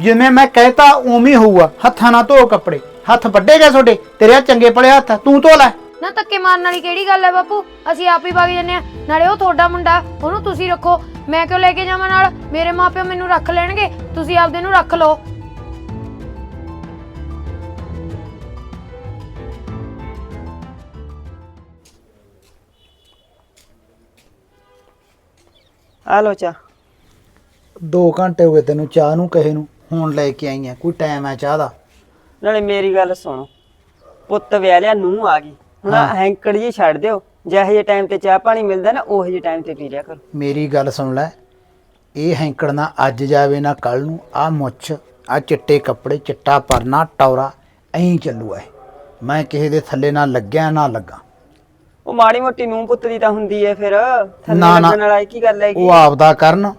ਜਿਵੇਂ ਮੈਂ ਕਹਿਤਾ ਉਵੇਂ ਹੋਊਗਾ। ਹੱਥਾਂ ਨਾਲ ਧੋ ਕੱਪੜੇ। ਹੱਥ ਵੱਡੇ ਗਏ ਤੁਹਾਡੇ ਤੇਰੇ ਆ ਚੰਗੇ ਪਲੇ ਹੱਥ ਆ, ਤੂੰ ਧੋ ਲੈ। ਨਾ ਧੱਕੇ ਮਾਰਨ ਵਾਲੀ ਕਿਹੜੀ ਗੱਲ ਹੈ ਬਾਪੂ? ਅਸੀਂ ਆਪ ਹੀ ਵਗ ਜੰਨੇ ਆ। ਨਾਲੇ ਉਹ ਤੁਹਾਡਾ ਮੁੰਡਾ ਉਹਨੂੰ ਤੁਸੀਂ ਰੱਖੋ। ਮੈਂ ਕਿਉਂ ਲੈ ਕੇ ਜਾਵਾਂ ਨਾਲ? ਮੇਰੇ ਮਾਪਿਓ ਮੈਨੂੰ ਰੱਖ ਲੈਣਗੇ। ਤੁਸੀਂ ਆਪਦੇ ਨੂੰ ਰੱਖ ਲਓ। ਆ ਲੋ ਚਾ 2 ਘੰਟੇ ਹੋ ਗਏ ਤੈਨੂੰ ਚਾਹ ਨੂੰ ਕਹੇ ਨੂੰ। ਹੁਣ ਲੈ ਕੇ ਆਈ ਆ ਕੋਈ ਟਾਈਮ ਹੈ ਚਾਹ ਦਾ। ਨਾਲੇ ਮੇਰੀ ਗੱਲ ਸੁਣੋ ਪੁੱਤ ਵਿਆਹ ਲਿਆ ਨੂੰ ਆ ਗਈ। ਹੁਣ ਆਹ ਹੈਂਕੜ ਜੀ ਛੱਡ ਦਿਓ ਜਿਹੇ ਜਿਹੇ ਟਾਈਮ ਤੇ ਚਾਹ ਪਾਣੀ ਮਿਲਦਾ ਨਾ ਉਹੇ ਜਿਹੇ ਟਾਈਮ ਤੇ ਪੀ ਲਿਆ ਕਰੋ। ਮੇਰੀ ਗੱਲ ਸੁਣ ਲੈ ਇਹ ਹੈਂਕੜ ਨਾ ਅੱਜ ਜਾਵੇ ਨਾ ਕੱਲ ਨੂੰ ਆ ਮੁੱਛ ਆ ਚਿੱਟੇ ਕੱਪੜੇ ਚਿੱਟਾ ਪਰਨਾ ਟੌਰਾ ਐਂ ਚੱਲੂ ਐ ਮੈਂ ਕਿਸੇ ਦੇ ਥੱਲੇ ਨਾ ਲੱਗਿਆ ਨਾ ਲੱਗਾ। ਉਹ ਮਾੜੀ ਮੋਟੀ ਨੂੰ ਪੁੱਤ ਦੀ ਤਾਂ ਹੁੰਦੀ ਐ ਫਿਰ ਥੱਲੇ ਨਾ, ਨਾ। ਲੱਗਣ ਵਾਲਾ ਇਹ ਕੀ ਗੱਲ ਹੈਗੀ? ਉਹ ਆਪਦਾ ਕਰਨ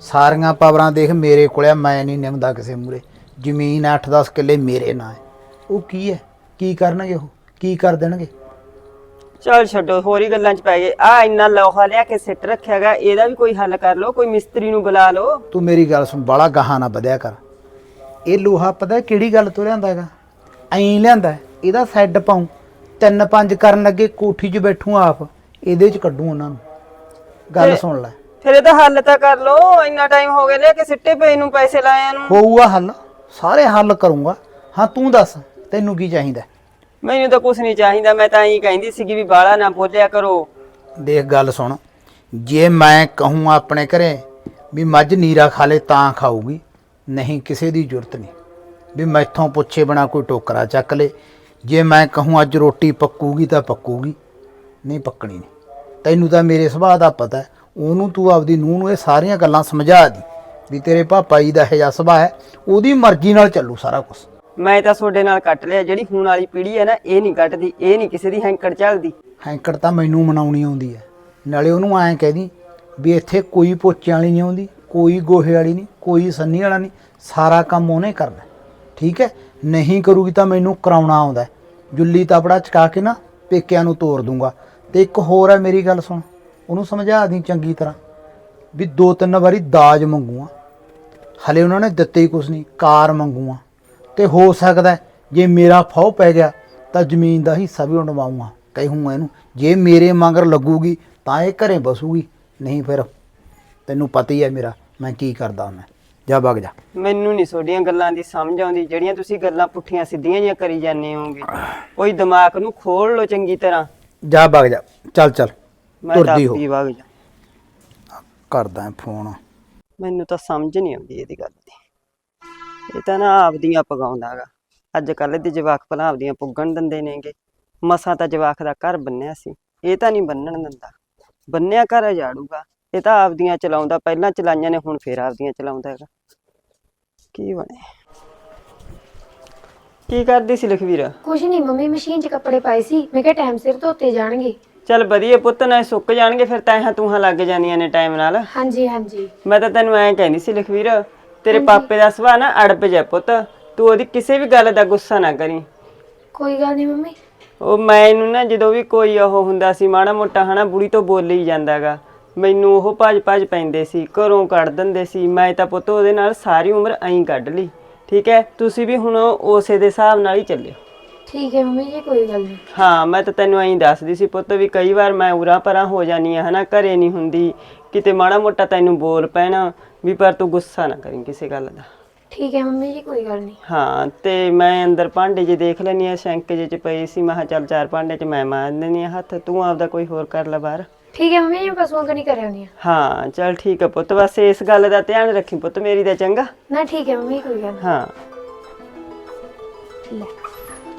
ਸਾਰੀਆਂ ਪਾਵਰਾਂ ਦੇਖ ਮੇਰੇ ਕੋਲੇ ਆ, ਮੈਂ ਨਹੀਂ ਨਿਮਦਾ ਕਿਸੇ ਮੂਰੇ ਜ਼ਮੀਨ 8-10 ਕਿੱਲੇ ਮੇਰੇ ਨਾਂ ਹੈ। ਉਹ ਕੀ ਹੈ? ਕੀ ਕਰਨਗੇ ਉਹ? ਕੀ ਕਰ ਦੇਣਗੇ? ਚਲ ਛੱਡੋ ਹੋਰ ਹੀ ਗੱਲਾਂ 'ਚ ਪੈ ਗਏ। ਆ ਇੰਨਾ ਲੋਹਾ ਲਿਆ ਕੇ ਸਿੱਟ ਰੱਖਿਆਗਾ ਇਹਦਾ ਵੀ ਕੋਈ ਹੱਲ ਕਰ ਲਓ ਕੋਈ ਮਿਸਤਰੀ ਨੂੰ ਬੁਲਾ ਲਓ। ਤੂੰ ਮੇਰੀ ਗੱਲ ਸੁਣ ਬਾਲਾ ਗਾਹਾਂ ਨਾ ਵਧਿਆ ਕਰ। ਇਹ ਲੋਹਾ ਪਤਾ ਕਿਹੜੀ ਗੱਲ ਤੋਂ ਲਿਆਂਦਾ ਹੈਗਾ? ਐਂ ਲਿਆਂਦਾ ਹੈ, ਇਹਦਾ ਸੈੱਡ ਪਾਉ। ਤਿੰਨ ਪੰਜ ਕਰਨ ਲੱਗੇ ਕੋਠੀ 'ਚ ਬੈਠੂ ਆਪ ਇਹਦੇ 'ਚ ਕੱਢੂ ਉਹਨਾਂ ਨੂੰ। ਗੱਲ ਤੇ- ਸੁਣ ਲੈ। ਫਿਰ ਇਹਦਾ ਹੱਲ ਤਾਂ ਕਰ ਲਓ ਇੰਨਾ ਟਾਈਮ ਹੋ ਗਿਆ ਲਿਆ ਕੇ ਸਿੱਟੇ ਪਏ ਨੂੰ ਪੈਸੇ ਲਾਇਆ ਨੂੰ। ਹੋਊਗਾ ਹੱਲ ਸਾਰੇ ਹੱਲ ਕਰੂੰਗਾ। ਹਾਂ ਤੂੰ ਦੱਸ ਤੈਨੂੰ ਕੀ ਚਾਹੀਦਾ? ਮੈਨੂੰ ਤਾਂ ਕੁਝ ਨਹੀਂ ਚਾਹੀਦਾ ਮੈਂ ਤਾਂ ਇਹੀ ਕਹਿੰਦੀ ਸੀਗੀ ਵੀ ਬਾਲਾ ਨਾ ਬੋਲਿਆ ਕਰੋ। ਦੇਖ ਗੱਲ ਸੁਣ ਜੇ ਮੈਂ ਕਹੂੰ ਆਪਣੇ ਘਰੇ ਵੀ ਮੱਝ ਨੀਰਾ ਖਾ ਲੇ ਤਾਂ ਖਾਊਗੀ ਨਹੀਂ ਕਿਸੇ ਦੀ ਜ਼ਰੂਰਤ ਨਹੀਂ। ਵੀ ਮੈਥੋਂ ਪੁੱਛੇ ਬਣਾ ਕੋਈ ਟੋਕਰਾ ਚੱਕ ਲੇ ਜੇ ਮੈਂ ਕਹੂੰ ਅੱਜ ਰੋਟੀ ਪੱਕੂਗੀ ਤਾਂ ਪੱਕੂਗੀ ਨਹੀਂ ਪੱਕਣੀ ਨਹੀਂ। ਤੈਨੂੰ ਤਾਂ ਮੇਰੇ ਸੁਭਾਅ ਦਾ ਪਤਾ ਹੈ ਉਹਨੂੰ ਤੂੰ ਆਪਦੀ ਨੂੰਹ ਨੂੰ ਇਹ ਸਾਰੀਆਂ ਗੱਲਾਂ ਸਮਝਾ ਦੀ ਵੀ ਤੇਰੇ ਪਾਪਾ ਜੀ ਦਾ ਇਹ ਸੁਭਾਅ ਹੈ ਉਹਦੀ ਮਰਜ਼ੀ ਨਾਲ ਚੱਲੂ ਸਾਰਾ ਕੁਝ ਮੈਂ ਤਾਂ ਤੁਹਾਡੇ ਨਾਲ ਕੱਟ ਲਿਆ ਜਿਹੜੀ ਹੁਣ ਵਾਲੀ ਪੀੜ੍ਹੀ ਹੈ ਨਾ ਇਹ ਨਹੀਂ ਕੱਟਦੀ ਇਹ ਨਹੀਂ ਕਿਸੇ ਦੀ ਹੈਂਕੜ ਚੱਲਦੀ। ਹੈਂਕੜ ਤਾਂ ਮੈਨੂੰ ਮਨਾਉਣੀ ਆਉਂਦੀ ਹੈ। ਨਾਲੇ ਉਹਨੂੰ ਐਂ ਕਹਿਦੀ ਵੀ ਇੱਥੇ ਕੋਈ ਪੋਚੇ ਵਾਲੀ ਨਹੀਂ ਆਉਂਦੀ ਕੋਈ ਗੋਹੇ ਵਾਲੀ ਨਹੀਂ ਕੋਈ ਸੰਨੀ ਵਾਲਾ ਨਹੀਂ ਸਾਰਾ ਕੰਮ ਉਹਨੇ ਕਰਨਾ ਠੀਕ ਹੈ? ਨਹੀਂ ਕਰੂਗੀ ਤਾਂ ਮੈਨੂੰ ਕਰਾਉਣਾ ਆਉਂਦਾ। ਜੁੱਲੀ ਤਪੜਾ ਚਕਾ ਕੇ ਨਾ ਪੇਕਿਆਂ ਨੂੰ ਤੋੜ ਦੂੰਗਾ। ਤੇ ਇੱਕ ਹੋਰ ਹੈ ਮੇਰੀ ਗੱਲ ਸੁਣ। ਉਹਨੂੰ ਸਮਝਾ ਦੀ ਚੰਗੀ ਤਰ੍ਹਾਂ ਵੀ ਦੋ ਤਿੰਨ ਵਾਰੀ ਦਾਜ ਮੰਗੂਆ। ਹਲੇ ਉਹਨਾਂ ਨੇ ਦਿੱਤੇ ਹੀ ਕੁਛ ਨਹੀਂ ਕਾਰ ਮੰਗੂਆ। ਤੇ ਹੋ ਸਕਦਾ ਜੇ ਮੇਰਾ ਫੌ ਪੈ ਗਿਆ ਤਾਂ ਜ਼ਮੀਨ ਦਾ ਹਿੱਸਾ ਵੀ ਉਡਵਾਉਂਗਾ। ਕਹੂੰਗਾ ਇਹਨੂੰ ਜੇ ਮੇਰੇ ਮੰਗਰ ਲੱਗੂਗੀ ਤਾਂ ਇਹ ਘਰੇ ਬਸੂਗੀ ਨਹੀਂ ਫਿਰ ਤੈਨੂੰ ਪਤਾ ਹੀ ਹੈ ਮੇਰਾ ਮੈਂ ਕੀ ਕਰਦਾ ਮੈਂ। ਜਾ ਵਗ ਜਾ। ਮੈਨੂੰ ਨਹੀਂ ਤੁਹਾਡੀਆਂ ਗੱਲਾਂ ਦੀ ਸਮਝ ਆਉਂਦੀ ਜਿਹੜੀਆਂ ਤੁਸੀਂ ਗੱਲਾਂ ਪੁੱਠੀਆਂ ਸਿੱਧੀਆਂ ਜਿਹੀਆਂ ਕਰੀ ਜਾਂਦੇ ਹੋਗੇ ਕੋਈ ਦਿਮਾਗ ਨੂੰ ਖੋਲ ਲਓ ਚੰਗੀ ਤਰ੍ਹਾਂ। ਜਾ ਵਗ ਜਾ ਚੱਲ ਚੱਲ। ਮੈਂ ਤਾਂ ਤੁਰਦੀ ਹੋ। ਆਪੀ ਵਗ ਜਾ। ਕਰਦਾ ਫੋਨ। ਮੈਨੂੰ ਤਾਂ ਸਮਝ ਨਹੀਂ ਆਉਂਦੀ ਇਹਦੀ ਗੱਲ ਦੀ। ਇਹ ਤਾਂ ਨਾ ਆਪਦੀਆਂ ਪਗਾਉਂਦਾਗਾ ਅੱਜ ਕੱਲ ਦੇ ਜਵਾਕ ਭਲਾ ਆਪਦੀਆਂ ਪੁੱਗਣ ਦਿੰਦੇ ਨੇਗੇ। ਮਸਾਂ ਤਾਂ ਜਵਾਕ ਦਾ ਘਰ ਬੰਨਿਆ ਸੀ। ਇਹ ਤਾਂ ਨਹੀਂ ਬੰਨਣ ਦਿੰਦਾ। ਬੰਨਿਆ ਘਰ ਜਾੜੂਗਾ ਇਹ ਤਾਂ ਆਪਦੀਆਂ ਚਲਾਉਂਦਾ। ਪਹਿਲਾਂ ਚਲਾਈਆਂ ਨੇ ਹੁਣ ਫੇਰ ਆਪਦੀਆਂ ਚਲਾਉਂਦਾ ਹੈਗਾ। ਕੀ ਬਣੇ? ਕੀ ਕਰਦੀ ਸੀ ਲਖਵੀਰ? ਕੁਝ ਨਹੀਂ ਮੰਮੀ ਮਸ਼ੀਨ 'ਚ ਕੱਪੜੇ ਪਾਏ ਸੀ। ਮੈਂ ਕਿਹਾ ਟਾਈਮ ਸਿਰ ਧੋਤੇ ਜਾਣਗੇ। ਚੱਲ ਵਧੀਆ ਪੁੱਤ ਨਾ ਸੁੱਕ ਜਾਣਗੇ ਫਿਰ ਤੈਹਾਂ ਤੂਹਾਂ ਲੱਗ ਜਾਂਦੀਆਂ ਨੇ ਟਾਈਮ ਨਾਲ। ਹਾਂਜੀ ਹਾਂਜੀ। ਮੈਂ ਤਾਂ ਤੈਨੂੰ ਐਂ ਕਹਿੰਦੀ ਸੀ ਲਖਵੀਰ ਤੇਰੇ ਪਾਪੇ ਦਾ ਸੁਭਾਅ ਨਾ ਅੜਪ ਜਾ ਪੁੱਤ ਤੂੰ ਉਹਦੀ ਕਿਸੇ ਵੀ ਗੱਲ ਦਾ ਗੁੱਸਾ ਨਾ ਕਰੀ। ਕੋਈ ਗੱਲ ਨਹੀਂ ਮੰਮੀ। ਉਹ ਮੈਨੂੰ ਨਾ ਜਦੋਂ ਵੀ ਕੋਈ ਉਹ ਹੁੰਦਾ ਸੀ ਮਾੜਾ ਮੋਟਾ ਹਨਾ ਬੁੜੀ ਤੋਂ ਬੋਲ ਜਾਂਦਾਗਾ। ਮੈਨੂੰ ਉਹ ਭੱਜ ਭੱਜ ਪੈਂਦੇ ਸੀ ਘਰੋਂ ਕੱਢ ਦਿੰਦੇ ਸੀ। ਮੈਂ ਤਾਂ ਪੁੱਤ ਉਹਦੇ ਨਾਲ ਸਾਰੀ ਉਮਰ ਐਂ ਕੱਢ ਲਈ ਠੀਕ ਹੈ? ਤੁਸੀਂ ਵੀ ਹੁਣ ਉਸੇ ਦੇ ਹਿਸਾਬ ਨਾਲ ਹੀ ਚੱਲਿਓ। ਠੀਕ ਹੈ ਮੰਮੀ ਜੀ ਕੋਈ ਗੱਲ ਨਹੀਂ। ਹਾਂ ਮੈਂ ਤਾਂ ਤੈਨੂੰ ਐਂ ਦੱਸਦੀ ਸੀ ਪੁੱਤ ਵੀ ਕਈ ਵਾਰ ਮੈਂ ਉਰਾ ਪਰਾਂ ਹੋ ਜਾਨੀ ਆ ਹਨਾ ਘਰੇ ਨਹੀਂ ਹੁੰਦੀ। ਕਿਤੇ ਮਾੜਾ ਮੋਟਾ ਤੈਨੂੰ ਬੋਲ ਪੈਣਾ ਵੀ ਪਰ ਤੂੰ ਗੁੱਸਾ ਨਾ ਕਰੀਂ ਕਿਸੇ ਗੱਲ ਦਾ। ਠੀਕ ਹੈ ਮੰਮੀ ਜੀ ਕੋਈ ਗੱਲ ਨਹੀਂ। ਹਾਂ ਤੇ ਮੈਂ ਅੰਦਰ ਭਾਂਡੇ ਜੇ ਦੇਖ ਲੈਣੀ ਆ ਸ਼ੈਂਕ ਜੇ ਚ ਪਈ ਸੀ ਮੈਂ ਕਿਹਾ ਚੱਲ ਚਾਰ ਭਾਂਡੇ ਚ ਮੈਂ ਮਾਰ ਦਿੰਦੀ ਆ ਹੱਥ ਤੂੰ ਆਪਦਾ ਕੋਈ ਹੋਰ ਕਰ ਲੈ ਬਾਹਰ। ਠੀਕ ਹੈ ਮੰਮੀ ਜੀ ਮੈਂ ਪਸ਼ੂਆਂ ਕਣੀ ਕਰ ਆਉਂਦੀ ਹਾਂ। ਹਾਂ ਚੱਲ ਠੀਕ ਆ ਪੁੱਤ ਬਸ ਇਸ ਗੱਲ ਦਾ ਧਿਆਨ ਰੱਖੀ ਪੁੱਤ ਮੇਰੀ ਦਾ ਚੰਗਾ। ਨਾ ਠੀਕ ਹੈ ਮੰਮੀ ਕੋਈ ਗੱਲ ਹਾਂ। ਨਹੀਂ ਲੈ।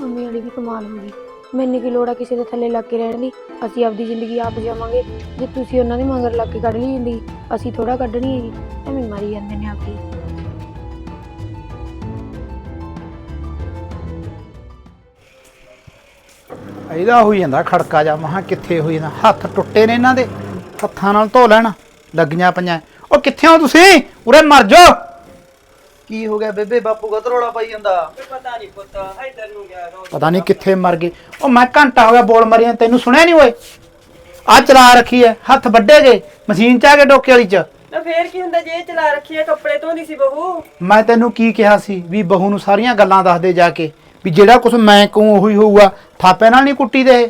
ਮੰਮੀ ਵਾਲੀ ਵੀ ਕਮਾਲ ਹੋ ਗਈ। ਮੈਨੂੰ ਕੀ ਲੋੜ ਆ ਕਿਸੇ ਦੇ ਥੱਲੇ ਲੱਗ ਕੇ ਰਹਿਣ ਦੀ? ਅਸੀਂ ਆਪਦੀ ਜ਼ਿੰਦਗੀ ਆਪ ਜਿਵਾਂਗੇ ਜੇ ਤੁਸੀਂ ਉਹਨਾਂ ਦੇ ਮਗਰ ਲੱਗ ਕੇ ਕੱਢ ਲਈ ਜ਼ਿੰਦਗੀ ਅਸੀਂ ਥੋੜਾ ਕੱਢਣੀ ਹੈਗੀ। ਐਵੇਂ ਮਾਰੀ ਜਾਂਦੇ ਨੇ ਆਪੀ। ਇਹਦਾ ਹੋਈ ਜਾਂਦਾ ਖੜਕਾ ਜਾ ਮਹਾ ਕਿੱਥੇ ਹੋਈ ਜਾਂਦਾ? ਹੱਥ ਟੁੱਟੇ ਨੇ ਇਹਨਾਂ ਦੇ। ਹੱਥਾਂ ਨਾਲ ਧੋ ਲੈਣ। ਲੱਗੀਆਂ ਪਈਆਂ। ਉਹ ਕਿੱਥੇ ਹੋ ਤੁਸੀਂ? ਉਰੇ ਮਰ ਜਾਓ। ਕੀ ਹੋ ਗਿਆ ਬੇਬੇ? ਬਾਪੂ ਕਾ ਰੌਲਾ ਪਾਈ ਜਾਂਦਾ? ਪਤਾ ਨਹੀਂ ਪੁੱਤ ਇੱਧਰ ਨੂੰ ਗਿਆ ਪਤਾ ਨਹੀਂ ਕਿੱਥੇ ਮਰ ਗਏ ਉਹ ਮੈਂ ਘੰਟਾ ਹੋ ਗਿਆ ਬੋਲ ਮਰੀਆਂ ਤੈਨੂੰ ਸੁਣਿਆ ਨਹੀਂ ਓਏ? ਆ ਚਲਾ ਰੱਖੀ ਐ ਹੱਥ ਵੱਡੇ ਗਏ ਮਸ਼ੀਨ ਚ ਆ ਕੇ ਡੋਕੇ ਵਾਲੀ ਚ। ਤਾਂ ਫੇਰ ਕੀ ਹੁੰਦਾ ਜੇ ਇਹ ਚਲਾ ਰੱਖੀ ਹੈ ਕੱਪੜੇ ਧੋਂਦੀ ਸੀ ਬਹੂ। ਮੈਂ ਤੈਨੂੰ ਕੀ ਕਿਹਾ ਸੀ? ਵੀ ਬਹੂ ਨੂੰ ਸਾਰੀਆਂ ਗੱਲਾਂ ਦੱਸ ਦੇ ਜਾ ਕੇ ਵੀ ਜਿਹੜਾ ਕੁਝ ਮੈਂ ਕਹੂੰ ਉਹੀ ਹੋਊਗਾ ਥਾਪੇ ਨਾਲ ਨਹੀਂ ਕੁੱਟੀ ਦੇ ਇਹ।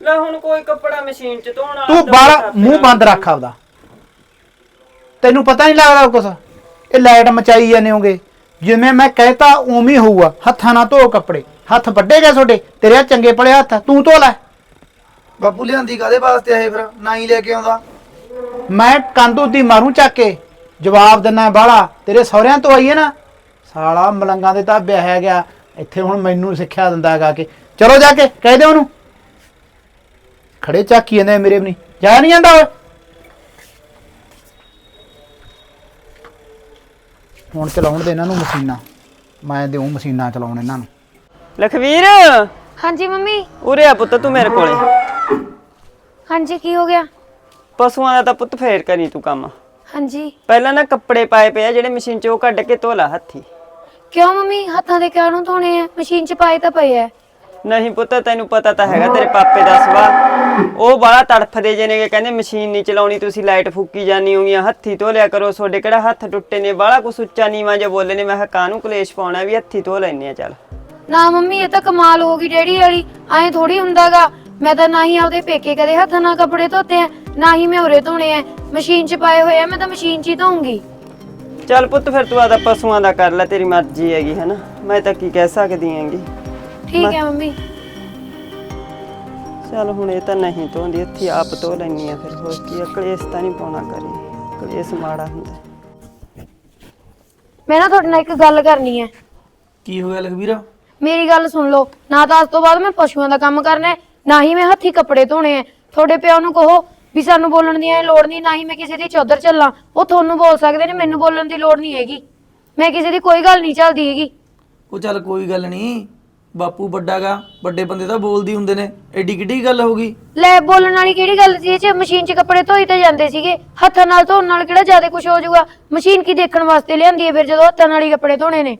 ਲੈ ਹੁਣ ਕੋਈ ਕੱਪੜਾ ਮਸ਼ੀਨ 'ਚ ਧੋਣ ਤੂੰ ਬਸ ਮੂੰਹ ਬੰਦ ਰੱਖ ਆਪਦਾ। ਤੈਨੂੰ ਪਤਾ ਨਹੀਂ ਲੱਗਦਾ ਕੁਛ? ਇਹ ਲਾਈਟ ਮਚਾਈ ਜਾਂਦੇ ਹੋਗੇ। ਜਿਵੇਂ ਮੈਂ ਕਹਿਤਾ ਉਵੇਂ ਹੀ ਹੋਊਗਾ। ਹੱਥਾਂ ਨਾਲ ਧੋ ਕੱਪੜੇ। ਹੱਥ ਵੱਡੇ ਗਏ ਤੁਹਾਡੇ। ਤੇਰੇ ਚੰਗੇ ਪਲੇ ਹੱਥ। ਤੂੰ ਧੋ ਲੈ। ਬਾਪੂ ਲਿਆਂਦੀ ਕਾਦੇ ਵਾਸਤੇ ਆਏ ਫਿਰ? ਨਾ ਹੀ ਲੈ ਕੇ ਆਉਂਦਾ। ਮੈਂ ਕੰਧ ਉੱਦੀ ਮਾਰੂ ਚੱਕ ਕੇ। ਜਵਾਬ ਦਿੰਨਾ ਬਾਹਲਾ ਤੇਰੇ ਸਹੁਰਿਆਂ ਤੋਂ ਆਈ ਹੈ ਨਾ? ਸਾਲਾ ਮਲੰਗਾਂ ਦੇ ਤਾਂ ਵਿਆਹਿਆ ਗਿਆ। ਇੱਥੇ ਹੁਣ ਮੈਨੂੰ ਸਿੱਖਿਆ ਦਿੰਦਾ ਹੈਗਾ ਕਿ ਚਲੋ ਜਾ ਕੇ ਕਹਿ ਦੇ ਉਹਨੂੰ। ਖੜੇ ਚੱਕੀ ਜਾਂਦੇ ਮੇਰੇ ਵੀ ਨਹੀਂ। ਜਾ ਨਹੀਂ ਜਾਂਦਾ ਓਏ। ਹੁਣ ਚਲਾਉਣ ਦੇ ਇਹਨਾਂ ਨੂੰ ਮਸ਼ੀਨਾਂ। ਮੈਂ ਦੇਉ ਮਸ਼ੀਨਾਂ ਚਲਾਉਣ ਇਹਨਾਂ ਨੂੰ। ਲਖਵੀਰ! ਹਾਂਜੀ ਮੰਮੀ। ਉਰੇ ਆ ਪੁੱਤ ਤੂੰ ਮੇਰੇ ਕੋਲੇ। ਹਾਂਜੀ ਕੀ ਹੋ ਗਿਆ? ਪਸ਼ੂਆਂ ਦਾ ਤਾਂ ਪੁੱਤ ਫੇਰ ਕਰੀ ਤੂੰ ਕੰਮ। ਹਾਂਜੀ। ਪਹਿਲਾਂ ਨਾ ਕੱਪੜੇ ਪਾਏ ਪਏ ਆ ਜਿਹੜੇ ਮਸ਼ੀਨ 'ਚ ਉਹ ਕੱਢ ਕੇ ਧੋ ਲਾ ਹੱਥੀ। ਕਿਉਂ ਮੰਮੀ? ਹੱਥਾਂ ਦੇ ਕਿਉਂ ਨੂੰ ਧੋਣੇ ਆ? ਮਸ਼ੀਨ 'ਚ ਪਾਏ ਤਾਂ ਪਏ ਆ। ਨਹੀਂ ਪੁੱਤ ਤੈਨੂੰ ਪਤਾ ਤਾਂ ਹੈਗਾ ਤੇਰੇ ਪਾਪੇ ਦਾ ਸੁਭਾਅ। ਉਹ ਬਾਹਲਾ ਤੜਫਦੇ ਜੇ ਨੇ ਕਹਿੰਦੇ ਮਸ਼ੀਨ ਨਹੀਂ ਚਲਾਉਣੀ ਤੁਸੀਂ ਲਾਈਟ ਫੂਕੀ ਜਾਨੀ ਹੋਗੀਆਂ ਹੱਥੀ ਧੋ ਲਿਆ ਕਰੋ ਤੁਹਾਡੇ ਕਿਹੜਾ ਹੱਥ ਟੁੱਟੇ ਨੇ ਬਾਹਲਾ ਕੁਛ ਉੱਚਾ ਨੀਵਾਂ ਜੇ ਬੋਲੇ ਨੇ ਮੈਂ ਕਿਹਾ ਕਾਹਨੂੰ ਕਲੇਸ਼ ਪਾਉਣਾ ਵੀ ਹੱਥੀ ਧੋ ਲੈਨੇ ਆ ਚੱਲ। ਨਾ ਮੰਮੀ ਇਹ ਤਾਂ ਕਮਾਲ ਹੋ ਗਈ ਡੈਡੀ ਵਾਲੀ ਐਂ ਥੋੜੀ ਹੁੰਦਾਗਾ। ਮੈਂ ਤਾਂ ਨਾ ਹੀ ਆਪਦੇ ਪੇਕੇ ਕਦੇ ਹੱਥਾਂ ਨਾਲ ਕੱਪੜੇ ਧੋਤੇ ਆ ਨਾ ਹੀ ਮੈਂ ਉਰੇ ਧੋਣੇ ਆ ਮਸ਼ੀਨ 'ਚ ਪਾਏ ਹੋਏ ਆ ਮੈਂ ਤਾਂ ਮਸ਼ੀਨ 'ਚ ਹੀ ਧੋਉਂਗੀ ਚੱਲ ਪੁੱਤ ਫਿਰ ਤੂੰ ਆਦਾ ਪਸ਼ੂਆਂ ਦਾ ਕਰ ਲੈ ਤੇਰੀ ਮਰਜ਼ੀ ਹੈਗੀ ਹੈਨਾ? ਮੈਂ ਤਾਂ ਕੀ ਕਹਿ ਸਕਦੀ ਹੈਗੀ। ਠੀਕ ਹੈ ਮੰਮੀ। ਚੱਲ ਹੁਣ ਇਹ ਤਾਂ ਨਹੀਂ ਧੋਂਦੀ ਹੱਥੀ ਆਪ ਧੋ ਲੈਣੀ ਆ ਫਿਰ। ਹੋਰ ਕੀ ਆ, ਕਲੇਸ਼ ਤਾਂ ਨਹੀਂ ਪਾਉਣਾ ਕਰੀ। ਕਲੇਸ਼ ਮਾੜਾ ਹੁੰਦਾ। ਮੈਂ ਨਾ ਤੁਹਾਡੇ ਨਾਲ ਇੱਕ ਗੱਲ ਕਰਨੀ ਹੈ। ਕੀ ਹੋ ਗਿਆ ਲਖਵੀਰ ਮੇਰੀ ਗੱਲ ਸੁਣ ਲਓ। ਨਾ ਤਾਂ ਅੱਜ ਤੋਂ ਬਾਅਦ ਮੈਂ ਪਸ਼ੂਆਂ ਦਾ ਕੰਮ ਕਰਨਾ ਹੈ ਨਾ ਹੀ ਮੈਂ ਹੱਥੀ ਕੱਪੜੇ ਧੋਣੇ ਆ ਤੁਹਾਡੇ ਪਿਓ ਨੂੰ ਕਹੋ ਵੀ ਸਾਨੂੰ ਬੋਲਣ ਦੀ ਐ ਲੋੜ ਨਹੀਂ ਨਾ ਹੀ ਮੈਂ ਕਿਸੇ ਦੀ ਚੌਧਰ ਚੱਲਾਂ। ਉਹ ਤੁਹਾਨੂੰ ਬੋਲ ਸਕਦੇ ਨੇ ਮੈਨੂੰ ਬੋਲਣ ਦੀ ਲੋੜ ਨਹੀਂ ਹੈਗੀ। ਮੈਂ ਕਿਸੇ ਦੀ ਕੋਈ ਗੱਲ ਨਹੀਂ ਚੱਲਦੀ ਹੈਗੀ। ਉਹ ਚੱਲ ਕੋਈ ਗੱਲ ਨਹੀਂ। ਬਾਪੂ ਵੱਡਾਗਾ ਵੱਡੇ ਬੰਦੇ ਤਾਂ ਬੋਲਦੀ ਹੁੰਦੇ ਨੇ ਐਡੀ ਕਿੱਡੀ ਗੱਲ ਹੋ ਗਈ? ਲੈ ਬੋਲਣ ਵਾਲੀ ਕਿਹੜੀ ਗੱਲ ਸੀ ਇਹ ਚ? ਮਸ਼ੀਨ 'ਚ ਕੱਪੜੇ ਧੋਈ ਤਾਂ ਜਾਂਦੇ ਸੀਗੇ। ਹੱਥਾਂ ਨਾਲ ਧੋਣ ਨਾਲ ਕਿਹੜਾ ਜ਼ਿਆਦਾ ਕੁਝ ਹੋ ਜਾਊਗਾ? ਮਸ਼ੀਨ ਕੀ ਦੇਖਣ ਵਾਸਤੇ ਲਿਆਂਦੀ ਹੈ ਫਿਰ ਜਦੋਂ ਹੱਥਾਂ ਨਾਲ ਹੀ ਕੱਪੜੇ ਧੋਣੇ ਨੇ?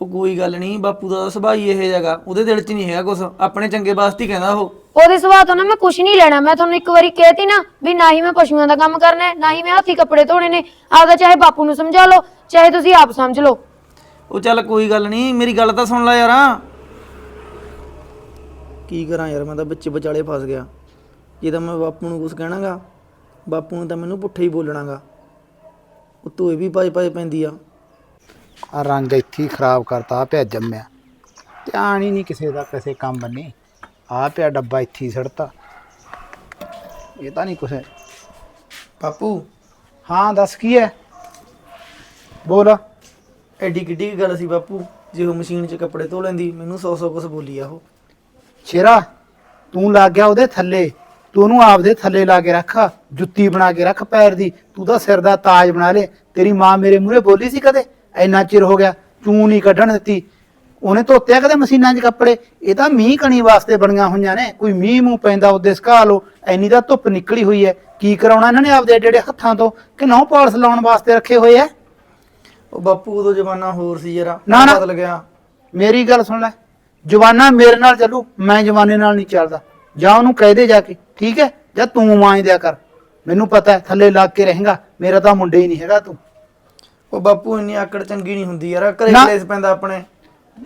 ਉਹ ਕੋਈ ਗੱਲ ਨਹੀਂ ਬਾਪੂ ਦਾ ਤਾਂ ਸੁਭਾਅ ਹੀ ਇਹ ਜਗਾ ਉਹਦੇ ਦਿਲ 'ਚ ਨਹੀਂ ਹੈਗਾ ਕੁਝ ਆਪਣੇ ਚੰਗੇ ਵਾਸਤੇ ਹੀ ਕਹਿੰਦਾ ਉਹ। ਉਹਦੇ ਸੁਭਾਅ ਤੋਂ ਨਾ ਮੈਂ ਕੁਝ ਨਹੀਂ ਲੈਣਾ। ਮੈਂ ਤੁਹਾਨੂੰ ਇੱਕ ਵਾਰੀ ਕਹਿਤੀ ਨਾ ਵੀ ਨਾ ਹੀ ਮੈਂ ਪਸ਼ੂਆਂ ਦਾ ਕੰਮ ਕਰਨਾ ਹੈ ਨਾ ਹੀ ਮੈਂ ਹੱਥੀ ਕੱਪੜੇ ਧੋਣੇ ਨੇ। ਆਪਦਾ ਚਾਹੇ ਬਾਪੂ ਨੂੰ ਸਮਝਾ ਲਓ ਚਾਹੇ ਤੁਸੀਂ ਆਪ ਸਮਝ ਲਓ। ਉਹ ਚੱਲ ਕੋਈ ਗੱਲ ਨਹੀਂ ਮੇਰੀ ਗੱਲ ਤਾਂ ਸੁਣ ਲੈ ਯਾਰਾ। ਕੀ ਕਰਾਂ ਯਾਰ ਮੈਂ ਤਾਂ ਵਿੱਚ ਵਿਚਾਲੇ ਫਸ ਗਿਆ। ਜੇ ਤਾਂ ਮੈਂ ਬਾਪੂ ਨੂੰ ਕੁਝ ਕਹਿਣਾਗਾ ਬਾਪੂ ਨੇ ਤਾਂ ਮੈਨੂੰ ਪੁੱਠਾ ਹੀ ਬੋਲਣਾਗਾ। ਉਤੋਂ ਇਹ ਵੀ ਪਾਈ ਪਾਈ ਪੈਂਦੀ ਆ। ਆ ਰੰਗ ਇੱਥੇ ਹੀ ਖਰਾਬ ਕਰਤਾ ਆ ਪਿਆ ਜੰਮਿਆ। ਧਿਆਨ ਹੀ ਨਹੀਂ ਕਿਸੇ ਦਾ ਕਿਸੇ ਕੰਮ ਬੰਨੇ ਆ ਪਿਆ ਡੱਬਾ ਇੱਥੇ ਹੀ ਸੜਤਾ। ਇਹ ਤਾਂ ਨਹੀਂ ਕੁਛ ਬਾਪੂ ਹਾਂ ਦੱਸ ਕੀ ਹੈ? ਬੋਲ। ਐਡੀ ਕਿੱਡੀ ਕੁ ਗੱਲ ਸੀ ਬਾਪੂ। ਜੇ ਉਹ ਮਸ਼ੀਨ 'ਚ ਕੱਪੜੇ ਧੋ ਲੈਂਦੀ ਮੈਨੂੰ ਸੌ ਸੌ ਕੁਝ ਬੋਲੀ ਆ ਉਹ। ਸ਼ੇਰਾ ਤੂੰ ਲੱਗ ਗਿਆ ਉਹਦੇ ਥੱਲੇ। ਤੂੰ ਉਹਨੂੰ ਆਪਦੇ ਥੱਲੇ ਲਾ ਕੇ ਰੱਖ ਜੁੱਤੀ ਬਣਾ ਕੇ ਰੱਖ ਪੈਰ ਦੀ। ਤੂੰ ਤਾਂ ਸਿਰ ਦਾ ਤਾਜ ਬਣਾ ਲੈ। ਤੇਰੀ ਮਾਂ ਮੇਰੇ ਮੂਹਰੇ ਬੋਲੀ ਸੀ ਕਦੇ? ਇੰਨਾ ਚਿਰ ਹੋ ਗਿਆ ਤੂੰ ਨਹੀਂ ਕੱਢਣ ਦਿੱਤੀ। ਉਹਨੇ ਧੋਤਿਆ ਕਦੇ ਮਸ਼ੀਨਾਂ 'ਚ ਕੱਪੜੇ? ਇਹ ਤਾਂ ਮੀਂਹ ਕਣੀ ਵਾਸਤੇ ਬਣੀਆਂ ਹੋਈਆਂ ਨੇ। ਕੋਈ ਮੀਂਹ ਮੂੰਹ ਪੈਂਦਾ ਉਹਦੇ ਸੁਕਾ ਲੋ। ਐਨੀ ਤਾਂ ਧੁੱਪ ਨਿਕਲੀ ਹੋਈ ਹੈ ਕੀ ਕਰਾਉਣਾ ਇਹਨਾਂ ਨੇ ਆਪਦੇ ਏਡੇ ਏਡੇ ਹੱਥਾਂ ਤੋਂ? ਕਿ ਨਹੁੰ ਪਾਲਸ ਲਾਉਣ ਵਾਸਤੇ ਰੱਖੇ ਹੋਏ ਐ? ਉਹ ਬਾਪੂ ਉਦੋਂ ਜ਼ਮਾਨਾ ਹੋਰ ਸੀ ਜਰਾ। ਨਾ, ਨਾ। ਬਦਲ ਗਿਆ। ਮੇਰੀ ਗੱਲ ਸੁਣ ਲੈ। ਜਵਾਨਾ ਮੇਰੇ ਨਾਲ ਚੱਲੂ ਮੈਂ ਜਵਾਨੇ ਨਾਲ ਨਹੀਂ ਚੱਲਦਾ। ਜਾਂ ਉਹਨੂੰ ਕਹਿ ਦੇ ਜਾ ਕੇ ਠੀਕ ਹੈ? ਜਾਂ ਤੂੰ ਮਾਂ ਦਿਆ ਕਰ। ਮੈਨੂੰ ਪਤਾ ਹੈ ਥੱਲੇ ਲੱਗ ਕੇ ਰਹੇਗਾ ਮੇਰਾ ਤਾਂ ਮੁੰਡਾ ਹੀ ਨਹੀਂ ਹੈਗਾ ਤੂੰ। ਉਹ ਬਾਪੂ ਇੰਨੀ ਆਕੜ ਚੰਗੀ ਨਹੀਂ ਹੁੰਦੀ ਯਾਰ ਘਰੇ ਨਾ। ਕਲੇਸ਼ ਪੈਂਦਾ ਆਪਣੇ।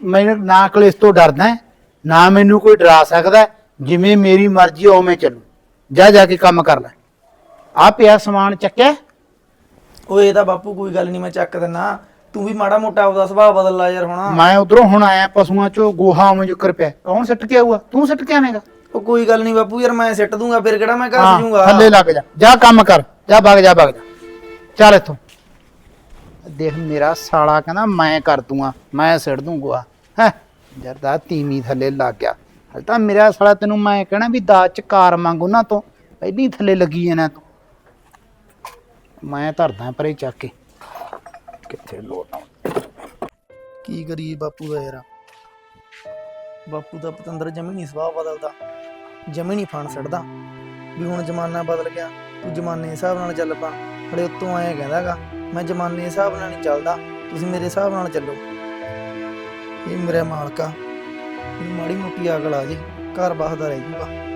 ਮੈਂ ਨਾ ਕਲੇਸ਼ ਤੋਂ ਡਰਦਾ ਹੈ, ਨਾ ਮੈਨੂੰ ਕੋਈ ਡਰਾ ਸਕਦਾ ਹੈ। ਜਿਵੇਂ ਮੇਰੀ ਮਰਜ਼ੀ ਉਵੇਂ ਚੱਲੂ। ਜਾ ਜਾ ਕੇ ਕੰਮ ਕਰ ਲੈ। ਆ ਪਿਆ ਸਮਾਨ ਚੱਕਿਆ? ਉਹ ਇਹ ਤਾਂ ਬਾਪੂ ਕੋਈ ਗੱਲ ਨਹੀਂ ਮੈਂ ਚੱਕ ਦਿੰਨਾ ਤੂੰ ਵੀ ਮਾੜਾ ਮੋਟਾ ਆਪਦਾ ਸੁਭਾਅ ਬਦਲ ਲਾ ਯਾਰ ਹੁਣ। ਮੈਂ ਉਧਰੋਂ ਹੁਣ ਆਇਆ ਪਸ਼ੂਆਂ ਚੋਂ ਗੋਹਾ ਉਵੇਂ ਜੁਕਰ ਪਿਆ। ਕੌਣ ਸਿੱਟ ਕੇ ਆਊਗਾ? ਤੂੰ ਸਿੱਟ ਕੇ ਆਵੇਂਗਾ। ਉਹ ਕੋਈ ਗੱਲ ਨਹੀਂ ਬਾਪੂ ਯਾਰ ਮੈਂ ਸਿੱਟ ਦੂੰਗਾ ਫਿਰ ਕਿਹੜਾ ਮੈਂ ਘਰ ਹਾਂ ਜੂੰਗਾ ਥੱਲੇ ਲੱਗ ਜਾ। ਜਾ ਕੰਮ ਕਰ। ਜਾ ਵਗ ਜਾ ਵਗ ਜਾ। ਚੱਲ ਇੱਥੋਂ। ਦੇਖ ਮੇਰਾ ਸਾਲਾ ਕਹਿੰਦਾ ਮੈਂ ਕਰ ਦੂੰਗਾ ਮੈਂ ਸਿੱਟ ਦੂੰ ਗੋਆ ਹੈ? ਜਰਦਾ ਤੀਵੀਂ ਥੱਲੇ ਲੱਗ ਗਿਆ। ਹਲ ਤਾਂ ਮੇਰਾ ਸਾਲਾ ਤੈਨੂੰ ਮੈਂ ਕਹਿਣਾ ਵੀ ਦਾਜ ਚ ਕਾਰ ਮੰਗ ਉਹਨਾਂ ਤੋਂ। ਪਹਿਲੀ ਥੱਲੇ ਲੱਗੀ ਜਾਣਾ ਤੂੰ। ਮੈਂ ਧਰਦਾ ਪਰੇ ਚੱਕ ਕੇ। ਕਿੱਥੇ ਲੋਟ ਕੀ ਕਰੀਏ ਬਾਪੂ ਦਾ ਯਾਰ? ਬਾਪੂ ਦਾ ਪਤੰਦਰ ਜਮੀ ਨਹੀਂ ਸੁਭਾਅ ਬਦਲਦਾ, ਜਮੀ ਨਹੀਂ ਫਣ ਛੱਡਦਾ ਵੀ ਹੁਣ ਜ਼ਮਾਨਾ ਬਦਲ ਗਿਆ, ਤੂੰ ਜ਼ਮਾਨੇ ਦੇ ਹਿਸਾਬ ਨਾਲ ਚੱਲ ਪਾ। ਹਲੇ ਉੱਤੋਂ ਆਇਆ ਕਹਿੰਦਾਗਾ, ਮੈਂ ਜ਼ਮਾਨੇ ਦੇ ਹਿਸਾਬ ਨਾਲ ਨਹੀਂ ਚੱਲਦਾ, ਤੁਸੀਂ ਮੇਰੇ ਹਿਸਾਬ ਨਾਲ ਚੱਲੋ। ਇਹ ਮੇਰਾ ਮਾਲਕਾ, ਇਹ ਮਾੜੀ ਮੋਟੀ ਅਕਲ ਆ ਜੇ, ਘਰ ਬਸਦਾ ਰਹਿ ਜੂਗਾ।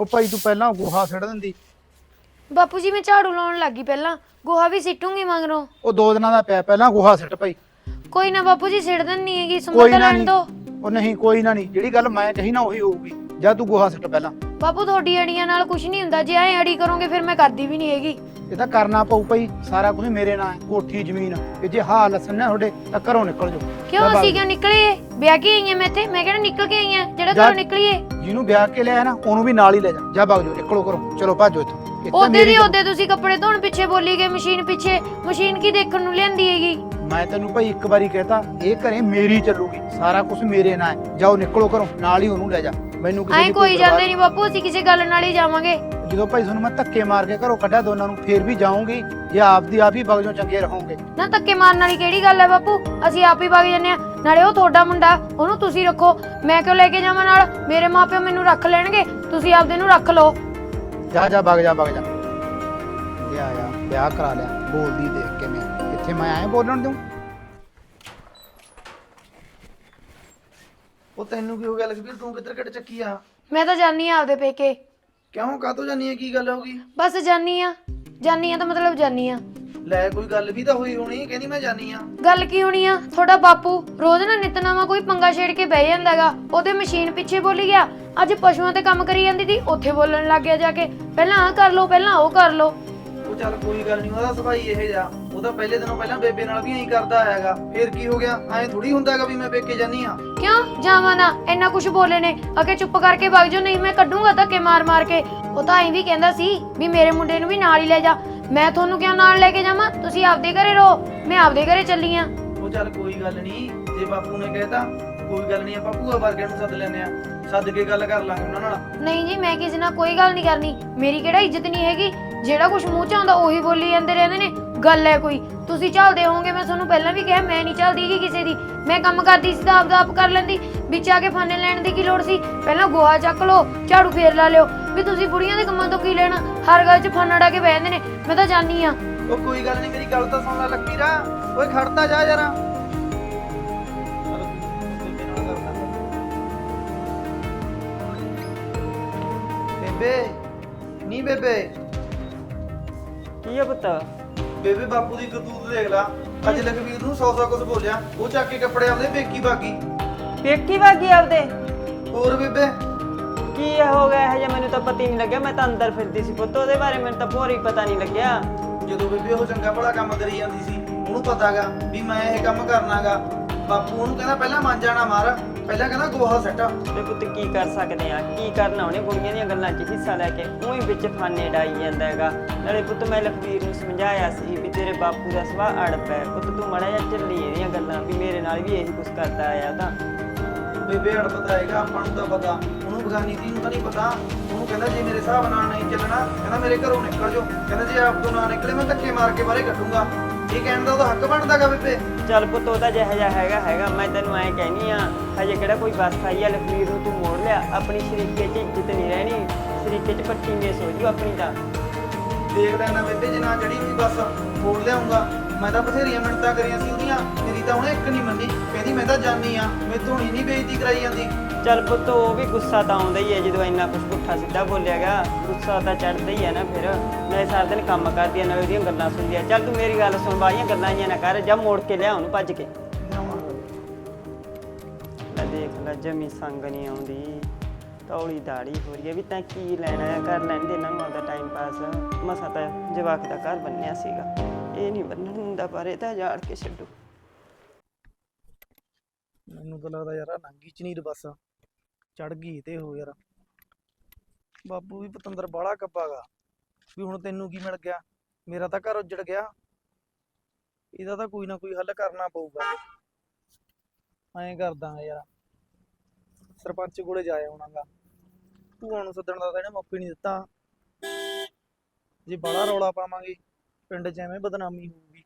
ਉਹ ਭਾਈ ਤੂੰ ਪਹਿਲਾਂ ਗੋਹਾ ਸਿੱਟ ਦਿੰਦੀ। ਬਾਪੂ ਜੀ ਮੈਂ ਝਾੜੂ ਲਾਉਣ ਲੱਗੀ ਪਹਿਲਾਂ। ਗੋਹਾ ਵੀ ਸਿੱਟੂਗੀ ਮਗਰੋਂ। ਉਹ ਦੋ ਦਿਨਾਂ ਦਾ ਪਿਆ ਪਹਿਲਾਂ ਗੋਹਾ ਸਿੱਟ ਭਾਈ। ਕੋਈ ਨਾ ਬਾਪੂ ਜੀ ਸਿੱਟ ਦਿੰਨੀ ਹੈਗੀ ਕੋਈ ਸਮਝ ਨਾ ਲੈਣ ਨਹੀਂ ਦੋ। ਉਹ ਨਹੀਂ ਕੋਈ ਨਾ ਨਹੀਂ ਜਿਹੜੀ ਗੱਲ ਮੈਂ ਕਹੀ ਨਾ ਉਹੀ ਹੋਊਗੀ। ਜਾਂ ਤੂੰ ਗੋਹਾ ਸਿੱਟ ਪਹਿਲਾਂ। ਬਾਪੂ ਤੁਹਾਡੀ ਅੜੀਆਂ ਨਾਲ ਕੁਝ ਨਹੀਂ ਹੁੰਦਾ। ਜੇ ਐ ਅੜੀ ਕਰੋਗੇ ਫਿਰ ਮੈਂ ਕਰਦੀ ਵੀ ਨਹੀਂ ਹੈਗੀ। ਇਹ ਤਾਂ ਕਰਨਾ ਪਊ ਭਾਈ ਸਾਰਾ ਕੁਝ ਮੇਰੇ ਨਾਲ ਹੈ ਕੋਠੀ ਜ਼ਮੀਨ। ਤੇ ਜੇ ਹਾਲ ਲਸਣਾ ਤੁਹਾਡੇ ਤਾਂ ਘਰੋਂ ਨਿਕਲ ਜਾਓ। ਕਿਉਂ ਅਸੀਂ। ਕਿਉਂ ਨਿਕਲੇ? ਵਿਆਹ ਕੇ ਆਈਆਂ ਮੈਂ ਇੱਥੇ? ਮੈਂ ਕਿਹੜਾ ਨਿਕਲ ਕੇ ਆਈਆਂ? ਜਿਹੜਾ ਜਾ- ਘਰੋਂ ਨਿਕਲੀਏ। ਜਿਹਨੂੰ ਵਿਆਹ ਕੇ ਲਿਆ ਨਾ ਉਹਨੂੰ ਵੀ ਨਾਲ ਹੀ ਲੈ ਜਾ। ਜਾ ਭੱਜ ਜਾਓ ਨਿਕਲੋ ਘਰੋਂ ਚਲੋ ਭਾਜੋ ਇੱਥੋਂ। ਇੱਕ ਤਾਂ ਉਹਦੇ ਦੀ ਉਹਦੇ ਤੁਸੀਂ ਕੱਪੜੇ ਧੋਣ ਪਿੱਛੇ ਬੋਲੀ ਗਏ ਮਸ਼ੀਨ ਪਿੱਛੇ। ਮਸ਼ੀਨ ਕੀ ਦੇਖਣ ਨੂੰ ਲਿਆਂਦੀ ਹੈਗੀ? ਮੈਂ ਤੈਨੂੰ ਭਾਈ ਇੱਕ ਵਾਰੀ ਕਹਿਤਾ ਇਹ ਘਰੇ ਮੇਰੀ ਚੱਲੂਗੀ। ਸਾਰਾ ਕੁਝ ਮੇਰੇ ਨਾਲ ਹੈ। ਜਾਓ ਨਿਕਲੋ ਘਰੋਂ। ਨਾਲ ਹੀ ਉਹਨੂੰ ਲੈ ਜਾ। ਮੈਨੂੰ ਕਿਸੇ ਐਂ ਦੀ ਕੋਈ ਪਰਵਾਹ ਜਾਂਦੇ ਨਹੀਂ ਬਾਪੂ ਅਸੀਂ ਕਿਸੇ ਗੱਲ ਨਾਲ ਹੀ ਜਾਵਾਂਗੇ। ਜਦੋਂ ਭਾਈ ਤੁਹਾਨੂੰ ਮੈਂ ਧੱਕੇ ਮਾਰ ਕੇ ਘਰੋਂ ਕੱਢਿਆ ਦੋਨਾਂ ਨੂੰ ਫੇਰ ਵੀ ਜਾਊਂਗੀ। ਜੇ ਆਪਦੀ ਆਪ ਹੀ ਬਗ ਜਾਓ ਚੰਗੇ ਰਹੋਗੇ। ਨਾ ਧੱਕੇ ਮਾਰਨ ਵਾਲੀ ਕਿਹੜੀ ਗੱਲ ਹੈ ਬਾਪੂ? ਅਸੀਂ ਆਪ ਹੀ ਵਗ ਜੰਨੇ ਆ ਨਾਲੇ ਉਹ ਤੁਹਾਡਾ ਮੁੰਡਾ ਉਹਨੂੰ ਤੁਸੀਂ ਰੱਖੋ। ਮੈਂ ਕਿਉਂ ਲੈ ਕੇ ਜਾਵਾਂ ਨਾਲ? ਮੇਰੇ ਮਾਪਿਓ ਮੈਨੂੰ ਰੱਖ ਲੈਣਗੇ। ਤੁਸੀਂ ਆਪਦੇ ਨੂੰ ਰੱਖ ਲਓ। ਜਾ ਜਾ ਬਗ ਜਾ ਬਗ ਜਾ। ਲਿਆ ਆ ਵਿਆਹ ਕਰਾ ਲਿਆ। ਬੋਲਦੀ ਦੇਖ ਕੇ ਮੈਂ। ਇੱਥੇ ਮੈਂ ਆਏ ਬੋਲਣ ਦੂੰ ਉਹ ਤੈਨੂੰ ਕੀ ਹੋ ਗਿਆ ਲਖਬੀਰ? ਤੂੰ ਕਿੱਧਰ ਕਿੱਟ ਚੱਕੀ ਆ? ਮੈਂ ਤਾਂ ਜਾਨੀ ਆ ਆਪਦੇ ਪੇਕੇ। ਕਿਉਂ? ਕਾਤੋਂ ਜਾਨੀ ਹੈ ਕੀ ਗੱਲ ਹੋ ਗਈ? ਬਸ ਜਾਨੀ ਆ। ਜਾਨੀ ਆ ਤਾਂ ਮਤਲਬ ਜਾਨੀ ਆ। ਲੈ ਕੋਈ ਗੱਲ ਵੀ ਤਾਂ ਹੋਈ ਹੋਣੀ। ਕਹਿੰਦੀ ਮੈਂ ਜਾਨੀ ਆ। ਗੱਲ ਕੀ ਹੋਣੀ ਆ? ਤੁਹਾਡਾ ਬਾਪੂ ਰੋਜ਼ ਨਾ ਨਿਤਨਾਮਾ ਕੋਈ ਪੰਗਾ ਛੇੜ ਕੇ ਬਹਿ ਜਾਂਦਾਗਾ ਉਹਦੇ ਮਸ਼ੀਨ ਪਿੱਛੇ ਬੋਲੀ ਗਿਆ। ਅੱਜ ਪਸ਼ੂਆਂ ਤੇ ਕੰਮ ਕਰੀ ਜਾਂਦੀ ਸੀ ਉੱਥੇ ਬੋਲਣ ਲੱਗ ਗਿਆ ਜਾ ਕੇ। ਪਹਿਲਾਂ ਆਹ ਕਰ ਲਓ ਪਹਿਲਾਂ ਉਹ ਕਰ ਲਓ। ਉਹ ਚੱਲ ਕੋਈ ਗੱਲ ਨਹੀਂ ਉਹਦਾ ਸੁਭਾਈ ਇਹ ਜਾ ਉਹ ਤਾਂ ਪਹਿਲੇ ਦਿਨੋਂ ਪਹਿਲਾਂ ਬੇਬੇ ਨਾਲ ਵੀ ਐਂ ਕਰਦਾ ਆਇਆਗਾ। ਫੇਰ ਕੀ ਹੋ ਗਿਆ? ਐਂ ਥੋੜੀ ਹੁੰਦਾਗਾ ਵੀ ਮੈਂ ਪੇਕੇ ਜਾਨੀ ਆ ਕਿਉਂ? ਜਾਵਾਂ ਨਾ। ਇੰਨਾ ਕੁਝ ਬੋਲੇ ਨੇ। ਅਗੇ ਚੁੱਪ ਕਰਕੇ ਵਗ ਜਾਓ ਨਹੀਂ ਮੈਂ ਕੱਢੂੰਗਾ ਧੱਕੇ ਮਾਰ ਮਾਰ ਕੇ। ਉਹ ਤਾਂ ਐਂ ਵੀ ਕਹਿੰਦਾ ਸੀ ਵੀ ਮੇਰੇ ਮੁੰਡੇ ਨੂੰ ਵੀ ਨਾਲ ਹੀ ਲੈ ਜਾ। ਮੈਂ ਤੁਹਾਨੂੰ ਕਿਉਂ ਨਾਲ ਲੈ ਕੇ ਜਾਵਾਂ? ਤੁਸੀਂ ਆਪਦੇ ਘਰੇ ਰਹੋ। ਮੈਂ ਆਪਦੇ ਘਰੇ ਚੱਲੀ ਆ। ਉਹ ਚੱਲ ਕੋਈ ਗੱਲ ਨਹੀਂ ਜੇ ਬਾਪੂ ਨੇ ਕਹਿਤਾ ਕੋਈ ਗੱਲ ਨਹੀਂ ਆਪਾਂ ਭੂਆ ਵਰਗਿਆਂ ਨੂੰ ਸੱਦ ਲੈਨੇ ਆ। ਸੱਦ ਕੇ ਗੱਲ ਕਰ ਲਾਂਗੇ ਉਹਨਾਂ ਨਾਲ। ਨਹੀਂ ਜੀ ਮੈਂ ਕਿਸੇ ਨਾਲ ਕੋਈ ਗੱਲ ਨਹੀਂ ਕਰਨੀ। ਮੇਰੀ ਕਿਹੜਾ ਇੱਜ਼ਤ ਨਹੀਂ ਹੈਗੀ। ਜਿਹੜਾ ਕੁਝ ਮੂੰਹ ਚ ਆਉਂਦਾ ਉਹੀ ਬੋਲੀ ਜਾਂਦੇ ਰਹਿੰਦੇ ਨੇ। ਗੱਲ ਹੈ ਕੋਈ। ਤੁਸੀਂ ਚੱਲਦੇ ਹੋਵੋਗੇ ਮੈਂ ਤੁਹਾਨੂੰ ਪਹਿਲਾਂ ਵੀ ਕਿਹਾ ਮੈਂ ਨਹੀਂ ਚੱਲਦੀ ਹੈਗੀ ਕਿਸੇ ਦੀ। ਮੈਂ ਕੰਮ ਕਰਦੀ ਸੀ ਤਾਂ ਆਪਦਾ ਆਪ ਕਰ ਲੈਂਦੀ। ਵਿੱਚ ਆ ਕੇ ਫਾਨੇ ਲੈਣ ਦੀ ਕੀ ਲੋੜ ਸੀ? ਪਹਿਲਾਂ ਗੋਹਾ ਚੱਕ ਲਓ ਝਾੜੂ ਫੇਰ ਲਾ ਲਿਓ। ਵੀ ਤੁਸੀਂ ਬੁੜੀਆਂ ਦੇ ਕੰਮਾਂ ਤੋਂ ਕੀ ਲੈਣਾ? ਹਰ ਗੱਲ 'ਚ ਫਾਨਾ ਡਾ ਕੇ ਬਹਿ ਜਾਂਦੇ ਨੇ। ਮੈਂ ਤਾਂ ਜਾਣੀ ਆ ਉਹ ਕੋਈ ਗੱਲ ਨਹੀਂ ਮੇਰੀ ਗੱਲ ਤਾਂ ਸੁਣ ਲੈ ਲੱਕੀਰਾ ਓਏ ਖੜਤਾ ਜਾ ਯਾਰਾ ਬੇਬੇ ਨਹੀਂ ਬੇਬੇ। ਕੀ ਆ ਪੁੱਤ? ਬੇਬੇ ਬਾਪੂ ਦੀ ਕਰਤੂਤ ਦੇਖ ਲਾ। ਅੱਜ ਲਖਵੀਰ ਨੂੰ ਸੌ ਸੌ ਕੁਝ ਬੋਲਿਆ। ਉਹ ਚੱਕ ਕੇ ਕੱਪੜੇ ਆਪਦੇ ਪੇਕੀ ਬਾਗੀ ਪੇਕੀ ਵਾਗੀ ਆਪਦੇ? ਹੋਰ ਬੇਬੇ? ਕੀ ਇਹ ਹੋ ਗਿਆ? ਇਹ ਜੇ ਮੈਨੂੰ ਤਾਂ ਪਤਾ ਹੀ ਨਹੀਂ ਲੱਗਿਆ। ਮੈਂ ਤਾਂ ਅੰਦਰ ਫਿਰਦੀ ਸੀ ਪੁੱਤ ਉਹਦੇ ਬਾਰੇ ਮੈਨੂੰ ਤਾਂ ਭੋਰੀ ਪਤਾ ਨਹੀਂ ਲੱਗਿਆ। ਜਦੋਂ ਬੇਬੇ ਉਹ ਚੰਗਾ ਭਲਾ ਕੰਮ ਕਰੀ ਜਾਂਦੀ ਸੀ ਉਹਨੂੰ ਪਤਾਗਾ ਵੀ ਮੈਂ ਇਹ ਕੰਮ ਕਰਨਾਗਾ। ਬਾਪੂ ਉਹਨੂੰ ਕਹਿੰਦਾ ਪਹਿਲਾਂ ਮੰਨ ਜਾਣਾ ਮਾਰ। ਪਹਿਲਾਂ ਕਹਿੰਦਾ ਗੋਹਾ ਸੱਟ। ਤੇ ਪੁੱਤ ਕੀ ਕਰ ਸਕਦੇ ਆ? ਕੀ ਕਰਨਾ ਉਹਨੇ ਕੁੜੀਆਂ ਦੀਆਂ ਗੱਲਾਂ 'ਚ ਹਿੱਸਾ ਲੈ ਕੇ ਉਹੀ ਵਿੱਚ ਫਾਨੇ ਡਾਈ ਜਾਂਦਾ ਹੈਗਾ। ਨਾਲੇ ਪੁੱਤ ਮੈਂ ਲਖਵੀਰ ਨੂੰ ਸਮਝਾਇਆ ਸੀ ਵੀ ਤੇਰੇ ਬਾਪੂ ਦਾ ਸੁਭਾਅ ਅੜਪ ਹੈ। ਪੁੱਤ ਤੂੰ ਮੜਾ ਜਿਹਾ ਝੱਲੀ ਇਹਦੀਆਂ ਗੱਲਾਂ ਵੀ ਮੇਰੇ ਨਾਲ ਵੀ ਇਹੀ ਕੁਝ ਕਰਦਾ ਆਇਆ ਤਾਂ। ਬੇਬੇ ਅੜ ਪਤਾ ਹੈਗਾ ਆਪਾਂ ਨੂੰ ਤਾਂ ਪਤਾ। ਉਹਨੂੰ ਬਗਾਨੀ ਦੀ ਨੂੰ ਤਾਂ ਨਹੀਂ ਪਤਾ। ਉਹਨੂੰ ਕਹਿੰਦਾ ਜੇ ਮੇਰੇ ਹਿਸਾਬ ਨਾਲ ਨਹੀਂ ਚੱਲਣਾ ਕਹਿੰਦਾ ਮੇਰੇ ਘਰੋਂ ਨਿਕਲ ਜਾਓ। ਕਹਿੰਦਾ ਜੇ ਆਪ ਤੋਂ ਨਾ ਨਿਕਲੇ ਮੈਂ ਧੱਕੇ ਮਾਰ ਕੇ ਬਾਹਰੇ ਕੱਢੂੰਗਾ। ਇਹ ਕਹਿਣ ਦਾ ਉਹਦਾ ਹੱਕ ਬਣਦਾਗਾ ਬੇਬੇ? ਚੱਲ ਪੁੱਤ ਉਹਦਾ ਜਿਹਾ ਜਿਹਾ ਹੈਗਾ ਹੈਗਾ ਮੈਂ ਤੈਨੂੰ ਐਂ ਕਹਿਨੀ ਆ ਹਜੇ ਕਿਹੜਾ ਕੋਈ ਬਸ ਆਈ ਆ ਲਖਵੀਰ ਨੂੰ ਤੂੰ ਮੋੜ ਲਿਆ ਆਪਣੀ ਸ਼ਰੀਕੇ 'ਚ ਇੱਜ਼ਤ ਨਹੀਂ ਰਹਿਣੀ ਸ਼ਰੀਕੇ 'ਚ ਪੱਟੀ ਮੇਸ ਹੋ ਜੂ ਆਪਣੀ ਤਾਂ। ਦੇਖ ਲੈਣਾ ਬੇਬੇ ਜੇ ਨਾ ਜੜੀ ਵੀ ਬਸ ਮੋੜ ਲਿਆਉਂਗਾ ਮੈਂ ਤਾਂ ਬਥੇਰੀਆਂ ਮਿੰਟਾਂ ਕਰੀਆਂ ਸੀ ਉਹਦੀਆਂ ਮੇਰੀ ਤਾਂ ਉਹਨੇ ਇੱਕ ਨਹੀਂ ਮੰਨੀ ਕਹਿੰਦੀ ਮੈਂ ਤਾਂ ਜਾਣੀ ਆ ਮੈਥੋਂ ਹੀ ਨਹੀਂ ਬੇਇੱਜ਼ਤੀ ਕਰਾਈ ਜਾਂਦੀ। ਚੱਲ ਪੁੱਤ ਉਹ ਵੀ ਗੁੱਸਾ ਤਾਂ ਆਉਂਦਾ ਹੀ ਹੈ ਜਦੋਂ ਇੰਨਾ ਕੁਝ ਪੁੱਠਾ ਸਿੱਧਾ ਬੋਲਿਆਗਾ। ਗੁੱਸਾ ਤਾਂ ਚੜਦਾ ਹੀ ਹੈ ਨਾ ਫਿਰ। ਮੈਂ ਸਾਰਾ ਦਿਨ ਕੰਮ ਕਰਦੀ ਆ, ਨਾਲ ਉਹਦੀਆਂ ਗੱਲਾਂ ਸੁਣਦੀ ਆ। ਚੱਲ ਤੂੰ ਮੇਰੀ ਗੱਲ ਸੁਣ, ਬਾਈਆਂ ਗੱਲਾਂ ਹੀ ਨਾ ਕਰ, ਜਾ ਮੋੜ ਕੇ ਲਿਆ ਉਹਨੂੰ ਭੱਜ ਕੇ। ਲੈ ਦੇਖ ਲੈ, ਜਮੀ ਸੰਗ ਨਹੀਂ ਆਉਂਦੀ। ਤੌਲੀ ਦਾੜੀ ਹੋ ਰਹੀ ਹੈ ਵੀ ਤਾਂ ਕੀ ਲੈਣਾ ਹੈ ਕਰ ਲੈਂਦੇ ਇਹਨਾਂ ਨੂੰ ਆਪਦਾ ਟਾਈਮ ਪਾਸ ਮਸਾ ਤਾਂ ਜਵਾਕ ਦਾ ਘਰ ਬੰਨਿਆ ਸੀਗਾ। ਇਹ ਨਹੀਂ ਬੰਨਣ ਹੁੰਦਾ ਪਰ ਇਹ ਤਾਂ ਜਾੜ ਕੇ ਛੱਡੂ। ਮੈਨੂੰ ਤਾਂ ਲੱਗਦਾ ਯਾਰ ਨੰਗੀ ਚ ਨੀਰ ਬਸ। ਚੜ ਗਈ ਤੇ ਹੋ ਯਾਰ। ਬਾਪੂ ਵੀ ਪਤੰਦਰ ਬਾਲਾ ਕੱਬਾਗਾ। ਵੀ ਹੁਣ ਤੈਨੂੰ ਕੀ ਮਿਲ ਗਿਆ? ਮੇਰਾ ਤਾਂ ਘਰ ਉੱਜੜ ਗਿਆ। ਇਹਦਾ ਤਾਂ ਕੋਈ ਨਾ ਕੋਈ ਹੱਲ ਕਰਨਾ ਪਊਗਾ। ਐਂ ਕਰਦਾ ਯਾਰ। ਸਰਪੰਚ ਕੋਲੇ ਜਾ ਆਉਣਾਗਾ। ਭੂਆ ਨੂੰ ਸੱਦਣ ਦਾ ਤਾਂ ਇਹਨੇ ਮੌਕੇ ਨਹੀਂ ਦਿੱਤਾ। ਜੇ ਬੜਾ ਰੌਲਾ ਪਾਵਾਂਗੇ, ਪਿੰਡ 'ਚ ਐਵੇਂ ਬਦਨਾਮੀ ਹੋਊਗੀ।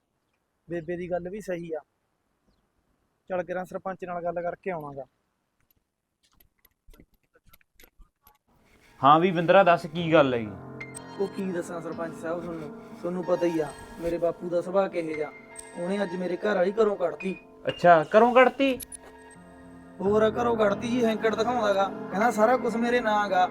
ਬੇਬੇ ਦੀ ਗੱਲ ਵੀ ਸਹੀ ਆ। ਚੱਲ ਕੇ ਸਰਪੰਚ ਨਾਲ ਗੱਲ ਕਰਕੇ ਆਉਣਾਗਾ। ਹਾਂ ਵੀ ਬਿੰਦਰਾ ਦੱਸ ਕੀ ਗੱਲ ਹੈਗੀ? ਉਹ ਕੀ ਦੱਸਾਂ ਸਰਪੰਚ ਸਾਹਿਬ ਤੁਹਾਨੂੰ? ਤੁਹਾਨੂੰ ਪਤਾ ਹੀ ਆ ਮੇਰੇ ਬਾਪੂ ਦਾ ਸੁਭਾਅ ਕਿਹੇ ਜਾ ਉਹਨੇ ਅੱਜ ਮੇਰੇ ਘਰ ਵਾਲੀ ਘਰੋਂ ਕੱਢਤੀ। ਅੱਛਾ ਕਰੋਂ ਕੱਢਤੀ? ਹੋਰ ਘਰੋਂ ਕੱਢਤੀ ਜੀ ਹੈਂਕੜ ਦਿਖਾਉਂਦਾਗਾ। ਕਹਿੰਦਾ ਸਾਰਾ ਕੁਝ ਮੇਰੇ ਨਾਂ ਗਾ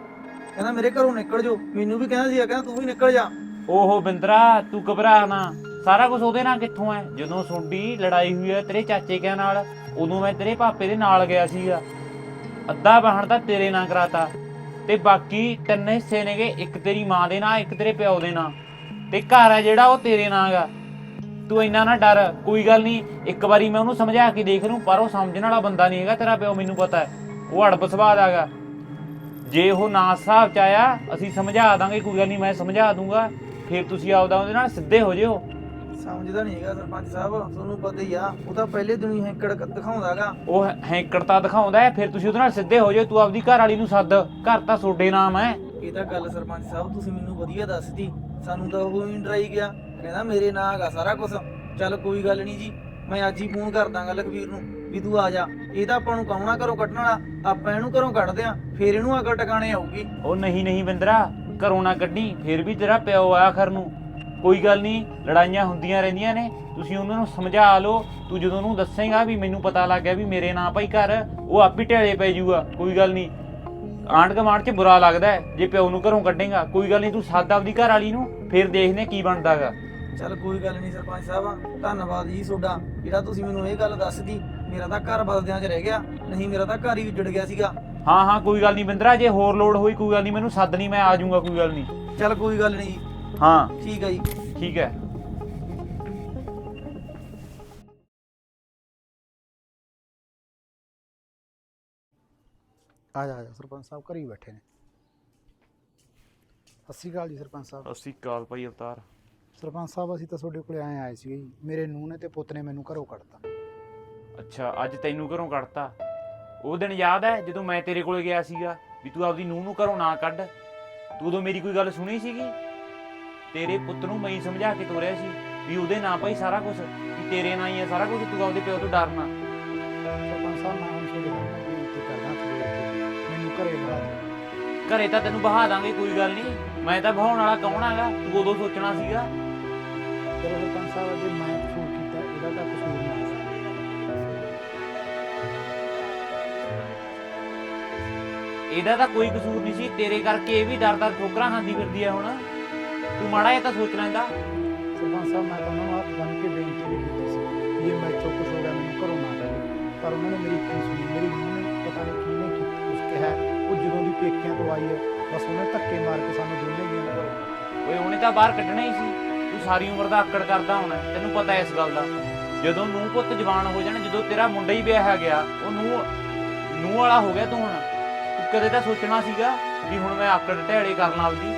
ਕਹਿੰਦਾ ਮੇਰੇ ਘਰੋਂ ਨਿਕਲ ਜਾਓ। ਮੈਨੂੰ ਵੀ ਕਹਿੰਦਾ ਸੀ ਕਹਿੰਦਾ ਤੂੰ ਵੀ ਨਿਕਲ ਜਾ। ਓਹੋ ਬਿੰਦਰਾ ਤੂੰ ਘਬਰਾ ਨਾ। ਸਾਰਾ ਕੁਝ ਉਹਦੇ ਨਾਲ ਕਿੱਥੋਂ ਐ ਜਦੋਂ ਸੁੰਡੀ ਲੜਾਈ ਹੋਈ ਐ ਤੇਰੇ ਚਾਚੇ ਕਿਆਂ ਨਾਲ? ਉਦੋਂ ਮੈਂ ਤੇਰੇ ਪਾਪੇ ਦੇ ਨਾਲ ਗਿਆ ਸੀਗਾ। ਅੱਧਾ ਵਾਹਣ ਤਾਂ ਤੇਰੇ ਨਾਂ ਕਰਾਤਾ। ਤੇ ਬਾਕੀ ਤਿੰਨ ਹਿੱਸੇ ਨੇਗੇ, ਇੱਕ ਤੇਰੀ ਮਾਂ ਦੇ ਨਾਂ, ਇੱਕ ਤੇਰੇ ਪਿਓ ਦੇ ਨਾਂ। ਤੇ ਘਰ ਆ ਜਿਹੜਾ, ਉਹ ਤੇਰੇ ਨਾਂ ਗਾ। ਤੂੰ ਇੰਨਾ ਨਾ ਡਰ, ਕੋਈ ਗੱਲ ਨਹੀਂ, ਇੱਕ ਵਾਰੀ ਮੈਂ ਉਹਨੂੰ ਸਮਝਾ ਕੇ ਦੇਖ ਲੂੰ, ਪਰ ਉਹ ਸਮਝਣ ਵਾਲਾ ਬੰਦਾ ਨਹੀਂ ਹੈਗਾ, ਤੇਰਾ ਪਿਓ ਮੈਨੂੰ ਪਤਾ ਹੈ। ਉਹ ਅੜਬ ਸੁਭਾਅ ਦਾ ਹੈਗਾ। ਜੇ ਉਹ ਨਾ ਹਿਸਾਬ ਚ ਆਇਆ, ਅਸੀਂ ਸਮਝਾ ਦਾਂਗੇ, ਕੋਈ ਗੱਲ ਨਹੀਂ, ਮੈਂ ਸਮਝਾ ਦੂੰਗਾ। ਫਿਰ ਤੁਸੀਂ ਆਪਦਾ ਉਹਦੇ ਨਾਲ ਸਿੱਧੇ ਹੋ ਜਿਓ। ਸਮਝਦਾ ਨਹੀਂ ਹੈਗਾ ਸਰਪੰਚ ਸਾਹਿਬ ਤੁਹਾਨੂੰ ਪਤਾ ਹੀ ਆ ਉਹ ਤਾਂ ਪਹਿਲੇ ਦਿਨ ਹੀ ਹੈਂਕੜ ਦਿਖਾਉਂਦਾਗਾ ਉਹ ਹੈਂਕੜਤਾ ਦਿਖਾਉਂਦਾ ਹੈ ਫਿਰ ਤੁਸੀਂ ਉਹਦੇ ਨਾਲ ਸਿੱਧੇ ਹੋ ਜਿਓ ਤੂੰ ਆਪਦੀ ਘਰ ਵਾਲੀ ਨੂੰ ਸੱਦ ਘਰ ਤਾਂ ਤੁਹਾਡੇ ਨਾਮ ਹੈ। ਇਹ ਤਾਂ ਗੱਲ ਸਰਪੰਚ ਸਾਹਿਬ ਤੁਸੀਂ ਮੈਨੂੰ ਵਧੀਆ ਦੱਸਦੀ ਸਾਨੂੰ ਤਾਂ ਉਹ ਹੀ ਡਰਾਈ ਗਿਆ ਕਹਿੰਦਾ ਮੇਰੇ ਨਾਂ ਹੈਗਾ ਸਾਰਾ ਕੁਝ ਚੱਲ ਕੋਈ ਗੱਲ ਨਹੀਂ ਜੀ ਮੈਂ ਅੱਜ ਹੀ ਫੋਨ ਕਰ ਦਾਂਗਾ ਲਖਵੀਰ ਨੂੰ ਵੀ ਤੂੰ ਆ ਜਾ ਇਹ ਤਾਂ ਆਪਾਂ ਨੂੰ ਕੌਣਾ ਘਰੋਂ ਕੱਢਣ ਵਾਲਾ ਆਪਾਂ ਇਹਨੂੰ ਘਰੋਂ ਕੱਢਦੇ ਆ ਫੇਰ ਇਹਨੂੰ ਅਕਲ ਟਿਕਾਣੇ ਆਊਗੀ। ਉਹ ਨਹੀਂ ਨਹੀਂ ਬਿੰਦਰਾ ਘਰੋਂ ਨਾ ਕੱਢੀ ਫਿਰ ਵੀ ਤੇਰਾ ਪਿਓ ਆ ਆਖਰ ਨੂੰ। ਕੋਈ ਗੱਲ ਨਹੀਂ ਲੜਾਈਆਂ ਹੁੰਦੀਆਂ ਰਹਿੰਦੀਆਂ ਨੇ ਤੁਸੀਂ ਉਹਨਾਂ ਨੂੰ ਸਮਝਾ ਲਓ ਤੂੰ ਜਦੋਂ ਉਹਨੂੰ ਦੱਸੇਗਾ ਵੀ ਮੈਨੂੰ ਪਤਾ ਲੱਗ ਗਿਆ ਵੀ ਮੇਰੇ ਨਾਂ ਭਾਈ ਘਰ ਉਹ ਆਪ ਹੀ ਢੇਲੇ ਪੈ ਜਾਊਗਾ ਕੋਈ ਗੱਲ ਨਹੀਂ। ਆਂਢ ਗੁਆਂਢ 'ਚ ਬੁਰਾ ਲੱਗਦਾ ਹੈ ਜੇ ਪਿਓ ਨੂੰ ਘਰੋਂ ਕੱਢੇਗਾ ਕੋਈ ਗੱਲ ਨਹੀਂ ਤੂੰ ਸੱਦ ਆਪਦੀ ਘਰ ਵਾਲੀ ਨੂੰ ਫਿਰ ਦੇਖਦੇ ਕੀ ਬਣਦਾਗਾ। ਚੱਲ ਕੋਈ ਗੱਲ ਨਹੀਂ ਸਰਪੰਚ ਸਾਹਿਬ ਧੰਨਵਾਦ ਜੀ ਤੁਹਾਡਾ ਜਿਹੜਾ ਤੁਸੀਂ ਮੈਨੂੰ ਇਹ ਗੱਲ ਦੱਸਦੀ ਮੇਰਾ ਤਾਂ ਘਰ ਬਦਲਦਿਆਂ 'ਚ ਰਹਿ ਗਿਆ ਨਹੀਂ ਮੇਰਾ ਤਾਂ ਘਰ ਹੀ ਉੱਜੜ ਗਿਆ ਸੀਗਾ। ਹਾਂ ਹਾਂ ਕੋਈ ਗੱਲ ਨਹੀਂ ਬਿੰਦਰਾ ਜੇ ਹੋਰ ਲੋੜ ਹੋਈ ਕੋਈ ਗੱਲ ਨਹੀਂ ਮੈਨੂੰ ਸੱਦ ਨਹੀਂ ਮੈਂ ਆ ਜਾਊਂਗਾ ਕੋਈ ਗੱਲ ਨਹੀਂ। ਚੱਲ ਕੋਈ ਗੱਲ ਨਹੀਂ ਹਾਂ। ਠੀਕ ਹੈ ਜੀ। ਠੀਕ ਹੈ। ਆ ਜਾ ਆ ਜਾ ਸਰਪੰਚ ਸਾਹਿਬ ਘਰੀ ਬੈਠੇ ਨੇ। ਸਤਿ ਸ਼੍ਰੀ ਅਕਾਲ ਜੀ ਸਰਪੰਚ ਸਾਹਿਬ। ਅਸੀਂ ਕਾਲ ਭਾਈ ਅਵਤਾਰ। ਸਰਪੰਚ ਸਾਹਿਬ ਅਸੀਂ ਤਾਂ ਤੁਹਾਡੇ ਕੋਲੇ ਆਏ ਆਏ ਸੀਗੇ ਜੀ। ਮੇਰੇ ਨੂੰਹ ਨੇ ਤੇ ਪੁੱਤ ਨੇ ਮੈਨੂੰ ਘਰੋਂ ਕੱਢਤਾ। ਅੱਛਾ ਅੱਜ ਤੈਨੂੰ ਘਰੋਂ ਕੱਢਤਾ? ਉਹ ਦਿਨ ਯਾਦ ਹੈ ਜਦੋਂ ਮੈਂ ਤੇਰੇ ਕੋਲੇ ਗਿਆ ਸੀਗਾ ਵੀ ਤੂੰ ਆਪਦੀ ਨੂੰਹ ਨੂੰ ਘਰੋਂ ਨਾ ਕੱਢ? ਤੂੰ ਉਦੋਂ ਮੇਰੀ ਕੋਈ ਗੱਲ ਸੁਣੀ ਸੀਗੀ? ਤੇਰੇ ਪੁੱਤ ਨੂੰ ਮੈਂ ਹੀ ਸਮਝਾ ਕੇ ਤੋਰਿਆ ਸੀ ਵੀ ਉਹਦੇ ਨਾਂ ਭਾਈ ਸਾਰਾ ਕੁਝ ਵੀ ਤੇਰੇ ਨਾਂ ਹੀ ਹੈ ਸਾਰਾ ਕੁਝ ਤੂੰ ਆਪਦੇ ਪਿਓ ਤੋਂ ਡਰਨਾ। ਸਰਪੰਚ ਸਾਹਿਬ ਮੈਂ ਹੁਣ ਮੈਨੂੰ ਘਰੇ ਬੁਲਾ ਦਿਓ। ਘਰੇ ਤਾਂ ਤੈਨੂੰ ਬਹਾ ਦਾਂਗੇ ਕੋਈ ਗੱਲ ਨਹੀਂ। ਮੈਂ ਤਾਂ ਬਹਾਉਣ ਵਾਲਾ ਕੌਣ ਹੈਗਾ? ਤੂੰ ਉਦੋਂ ਸੋਚਣਾ ਸੀਗਾ। ਚਲੋ ਸਰਪੰਚ ਸਾਹਿਬ ਜੇ ਮੈਂ ਕਸੂਰ ਕੀਤਾ ਇਹਦਾ ਤਾਂ ਕਸੂਰ ਨਾ ਹੈ ਇਹਦਾ ਤਾਂ ਕੋਈ ਕਸੂਰ ਨਹੀਂ ਸੀ। ਤੇਰੇ ਕਰਕੇ ਇਹ ਵੀ ਦਰ-ਦਰ ਠੋਕਰਾਂ ਖਾਂਦੀ ਫਿਰਦੀ ਹੈ ਹੁਣ। ਤੂੰ ਮਾੜਾ ਜਿਹਾ ਤਾਂ ਸੋਚ ਲੈਂਦਾ। ਸਰਪੰਚ ਸਾਹਿਬ ਮੈਂ ਤਾਂ ਉਹਨਾਂ ਨੂੰ ਹੱਥ ਬੰਨ੍ਹ ਕੇ ਬੇਨਤੀ ਵੀ ਕੀਤੀ ਸੀ ਜੇ ਮੈਂ ਚੁੱਪ ਹੋ ਗਿਆ ਮੈਨੂੰ ਘਰੋਂ ਨਾ ਕੱਢੋ ਪਰ ਉਹਨਾਂ ਨੇ ਮੇਰੀ ਕੀ ਸੁਣੀ ਮੇਰੀ ਨੂੰਹ ਨੇ ਪਤਾ ਨਹੀਂ ਕਿਹਨੇ ਕੀ ਕੁਝ ਕਿਹਾ। ਉਹ ਜਦੋਂ ਦੀ ਪੇਕਿਆਂ ਤੋਂ ਆਈ ਹੈ ਬਸ ਉਹਨੇ ਧੱਕੇ ਮਾਰ ਕੇ ਸਾਨੂੰ ਦੋਨੇ ਨੂੰ ਘਰੋਂ। ਓਏ ਉਹਨੇ ਤਾਂ ਬਾਹਰ ਕੱਢਣਾ ਹੀ ਸੀ। ਤੂੰ ਸਾਰੀ ਉਮਰ ਦਾ ਆਕੜ ਕਰਦਾ ਹੋਣਾ ਤੈਨੂੰ ਪਤਾ ਇਸ ਗੱਲ ਦਾ। ਜਦੋਂ ਨੂੰਹ ਪੁੱਤ ਜਵਾਨ ਹੋ ਜਾਣ ਜਦੋਂ ਤੇਰਾ ਮੁੰਡਾ ਹੀ ਵਿਆਹਿਆ ਗਿਆ ਉਹ ਨੂੰਹ ਨੂੰਹ ਵਾਲਾ ਹੋ ਗਿਆ ਤੂੰ ਹੁਣ। ਤੂੰ ਕਦੇ ਤਾਂ ਸੋਚਣਾ ਸੀਗਾ ਵੀ ਹੁਣ ਮੈਂ ਆਕੜ ਢੇੜੇ ਕਰਨ ਆਪਦੀ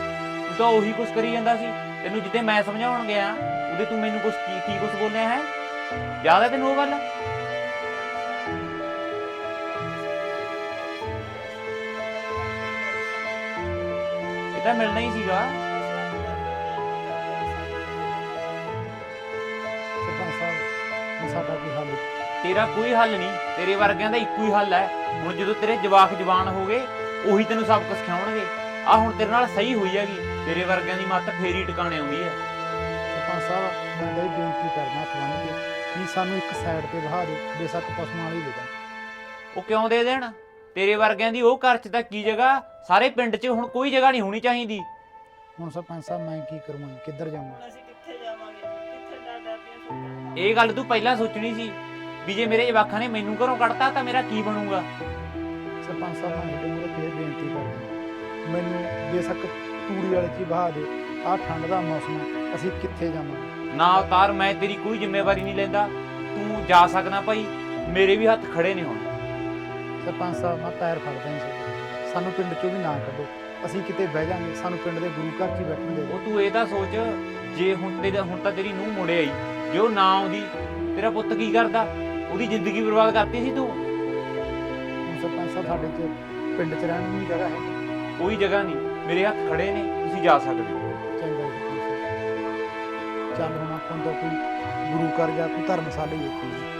ਤੂੰ ਤਾਂ ਉਹੀ ਕੁਛ ਕਰੀ ਜਾਂਦਾ ਸੀ। ਤੈਨੂੰ ਜਿੱਤੇ ਮੈਂ ਸਮਝਾਉਣ ਗਿਆ ਉਹਦੇ ਤੂੰ ਮੈਨੂੰ ਕੁਛ ਕੀ ਕੀ ਕੁਛ ਬੋਲਿਆ ਹੈ? ਯਾਦ ਹੈ ਤੈਨੂੰ ਉਹ ਗੱਲ? ਇਹ ਤਾਂ ਮਿਲਣਾ ਹੀ ਸੀਗਾ। ਸਰਪੰਚ ਸਾਹਿਬ ਹੁਣ ਸਾਡਾ ਕੀ ਹੱਲ ਤੇਰਾ ਕੋਈ ਹੱਲ ਨਹੀਂ ਤੇਰੇ ਵਰਗਿਆਂ ਦਾ ਇੱਕੋ ਹੀ ਹੱਲ ਹੈ। ਹੁਣ ਜਦੋਂ ਤੇਰੇ ਜਵਾਕ ਜਵਾਨ ਹੋ ਗਏ ਉਹੀ ਤੈਨੂੰ ਸਬਕ ਸਿਖਾਉਣਗੇ। ਆ ਹੁਣ ਤੇਰੇ ਨਾਲ ਸਹੀ ਹੋਈ ਹੈਗੀ। ਤੇਰੇ ਵਰਗਿਆਂ ਦੀ ਮੱਤ ਫੇਰੀ ਟਿਕਾਣੇ ਆਉਂਦੀ ਹੈ। ਸਰਪੰਚ ਸਾਹਿਬ ਮੈਂ ਤਾਂ ਇਹ ਬੇਨਤੀ ਕਰਨਾ ਤੁਹਾਨੂੰ ਕਿ ਵੀ ਸਾਨੂੰ ਇੱਕ ਸਾਈਡ ਤੇ ਬਹਾ ਦਿਓ ਬੇਸ਼ੱਕ ਪਸ਼ੂਆਂ ਵਾਲੀ ਦੇ ਉਹ ਕਿਉਂ ਦੇ ਦੇਣ? ਤੇਰੇ ਵਰਗਿਆਂ ਦੀ ਉਹ ਘਰ 'ਚ ਤਾਂ ਕੀ ਜਗ੍ਹਾ? ਸਾਰੇ ਪਿੰਡ 'ਚ ਹੁਣ ਕੋਈ ਜਗ੍ਹਾ ਨਹੀਂ ਹੋਣੀ ਚਾਹੀਦੀ। ਹੁਣ ਸਰਪੰਚ ਸਾਹਿਬ ਮੈਂ ਕੀ ਕਰੂੰਗਾ? ਕਿੱਧਰ ਜਾਵਾਂ ਅਸੀਂ ਕਿੱਥੇ ਜਾਵਾਂਗੇ? ਕਿੱਥੇ ਡਰ ਡਰਦੀਆਂ ਸੋਚਾਂਗੇ ਇਹ ਗੱਲ ਤੂੰ ਪਹਿਲਾਂ ਸੋਚਣੀ ਸੀ ਵੀ ਜੇ ਮੇਰੇ ਜਵਾਕਾਂ ਨੇ ਮੈਨੂੰ ਘਰੋਂ ਕੱਢਤਾ ਤਾਂ ਮੇਰਾ ਕੀ ਬਣੂਗਾ? ਸਰਪੰਚ ਸਾਹਿਬ ਮੈਂ ਤੁਹਾਡੇ ਮੂਹਰੇ ਫੇਰ ਬੇਨਤੀ ਕਰਦਾ ਮੈਨੂੰ ਬੇਸ਼ੱਕ ਤੂੜੀ ਵਾਲੇ ਚ ਹੀ ਬਹਾ ਦਿਓ ਆਹ ਠੰਡ ਦਾ ਮੌਸਮ ਹੈ ਅਸੀਂ ਕਿੱਥੇ ਜਾਵਾਂਗੇ? ਨਾ ਅਵਤਾਰ ਮੈਂ ਤੇਰੀ ਕੋਈ ਜ਼ਿੰਮੇਵਾਰੀ ਨਹੀਂ ਲੈਂਦਾ। ਤੂੰ ਜਾ ਸਕਦਾ ਭਾਈ ਮੇਰੇ ਵੀ ਹੱਥ ਖੜੇ ਨੇ ਹੁਣ। ਸਰਪੰਚ ਸਾਹਿਬ ਮੈਂ ਪੈਰ ਫੜਦਾ ਹੀ ਸੀ। ਸਾਨੂੰ ਪਿੰਡ ਚੋਂ ਵੀ ਨਾ ਕੱਢੋ। ਅਸੀਂ ਕਿਤੇ ਬਹਿ ਜਾਾਂਗੇ ਸਾਨੂੰ ਪਿੰਡ ਦੇ ਗੁਰੂ ਘਰ 'ਚ ਹੀ ਬੈਠਣ ਦੇ ਦਿਓ। ਉਹ ਤੂੰ ਇਹ ਤਾਂ ਸੋਚ ਜੇ ਹੁਣ ਤੇ ਹੁਣ ਤਾਂ ਤੇਰੀ ਨੂੰਹ ਮੁੜੇ ਆਈ ਜੇ ਉਹ ਨਾ ਆਉਂਦੀ ਤੇਰਾ ਪੁੱਤ ਕੀ ਕਰਦਾ? ਉਹਦੀ ਜ਼ਿੰਦਗੀ ਬਰਬਾਦ ਕਰਤੀ ਸੀ ਤੂੰ? ਹੁਣ ਸਰਪੰਚ ਸਾਹਿਬ ਸਾਡੇ 'ਚ ਪਿੰਡ 'ਚ ਰਹਿਣ ਨੂੰ ਵੀ ਜਗ੍ਹਾ ਹੈ ਕੋਈ ਜਗ੍ਹਾ ਨਹੀਂ। ਮੇਰੇ ਹੱਥ ਖੜੇ ਨੇ, ਤੁਸੀਂ ਜਾ ਸਕਦੇ ਹੋ। ਚੰਗਾ ਜੀ ਸਰਪੰਚ ਚੱਲ ਹੁਣ ਆਪਾਂ ਤਾਂ ਕੋਈ ਗੁਰੂ ਘਰ ਜਾਂ ਕੋਈ ਧਰਮਸ਼ਾਲਾ ਹੀ ਵੇਖੀ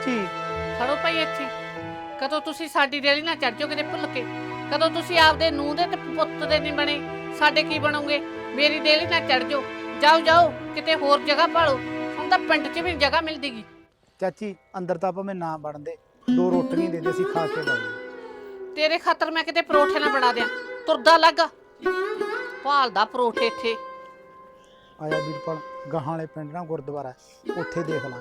ਚਾਚੀ ਖੜੋ ਭਾਈ ਇੱਥੇ। ਕਦੋਂ ਤੁਸੀਂ ਸਾਡੀ ਰੇਲੀ ਨਾ ਚੜ ਜਾਓ ਕਿਤੇ ਭੁੱਲ ਕੇ? ਕਦੋਂ ਤੁਸੀਂ ਆਪਦੇ ਨੂੰਹ ਦੇ ਤੇ ਪੁੱਤ ਦੇ ਨਹੀਂ ਬਣੇ? ਸਾਡੇ ਕੀ ਬਣੋਗੇ? ਮੇਰੀ ਰੇਲੀ ਨਾ ਚੜ ਜਾਓ। ਜਾਓ ਜਾਓ। ਕਿਤੇ ਹੋਰ ਜਗ੍ਹਾ ਭਾਲੋ। ਹੁਣ ਤਾਂ ਪਿੰਡ 'ਚ ਵੀ ਨੀ ਜਗ੍ਹਾ ਮਿਲਦੀਗੀ। ਚਾਚੀ ਅੰਦਰ ਤਾਂ ਭਾਵੇਂ ਨਾ ਬਣਦੇ ਦੋ। ਰੋਟੀਆਂ ਦੇ ਦੇ ਅਸੀਂ ਖਾ ਕੇ ਲਾਂਗੇ ਤੇਰੇ ਖਾਤਰ ਮੈਂ ਕਿਤੇ ਪਰੋਠੇ ਨਾ ਬਣਾ ਦਿਆਂ। ਤੁਰਦਾ ਲੱਗ। ਭਾਲਦਾ ਪਰੋਠੇ ਇੱਥੇ। ਆਇਆ ਵੀਰਪਾਲ ਗਾਹਾਂ ਵਾਲੇ ਪਿੰਡ ਨਾਲ ਗੁਰਦੁਆਰਾ। ਹੈ, ਉੱਥੇ ਦੇਖ ਲਾਂ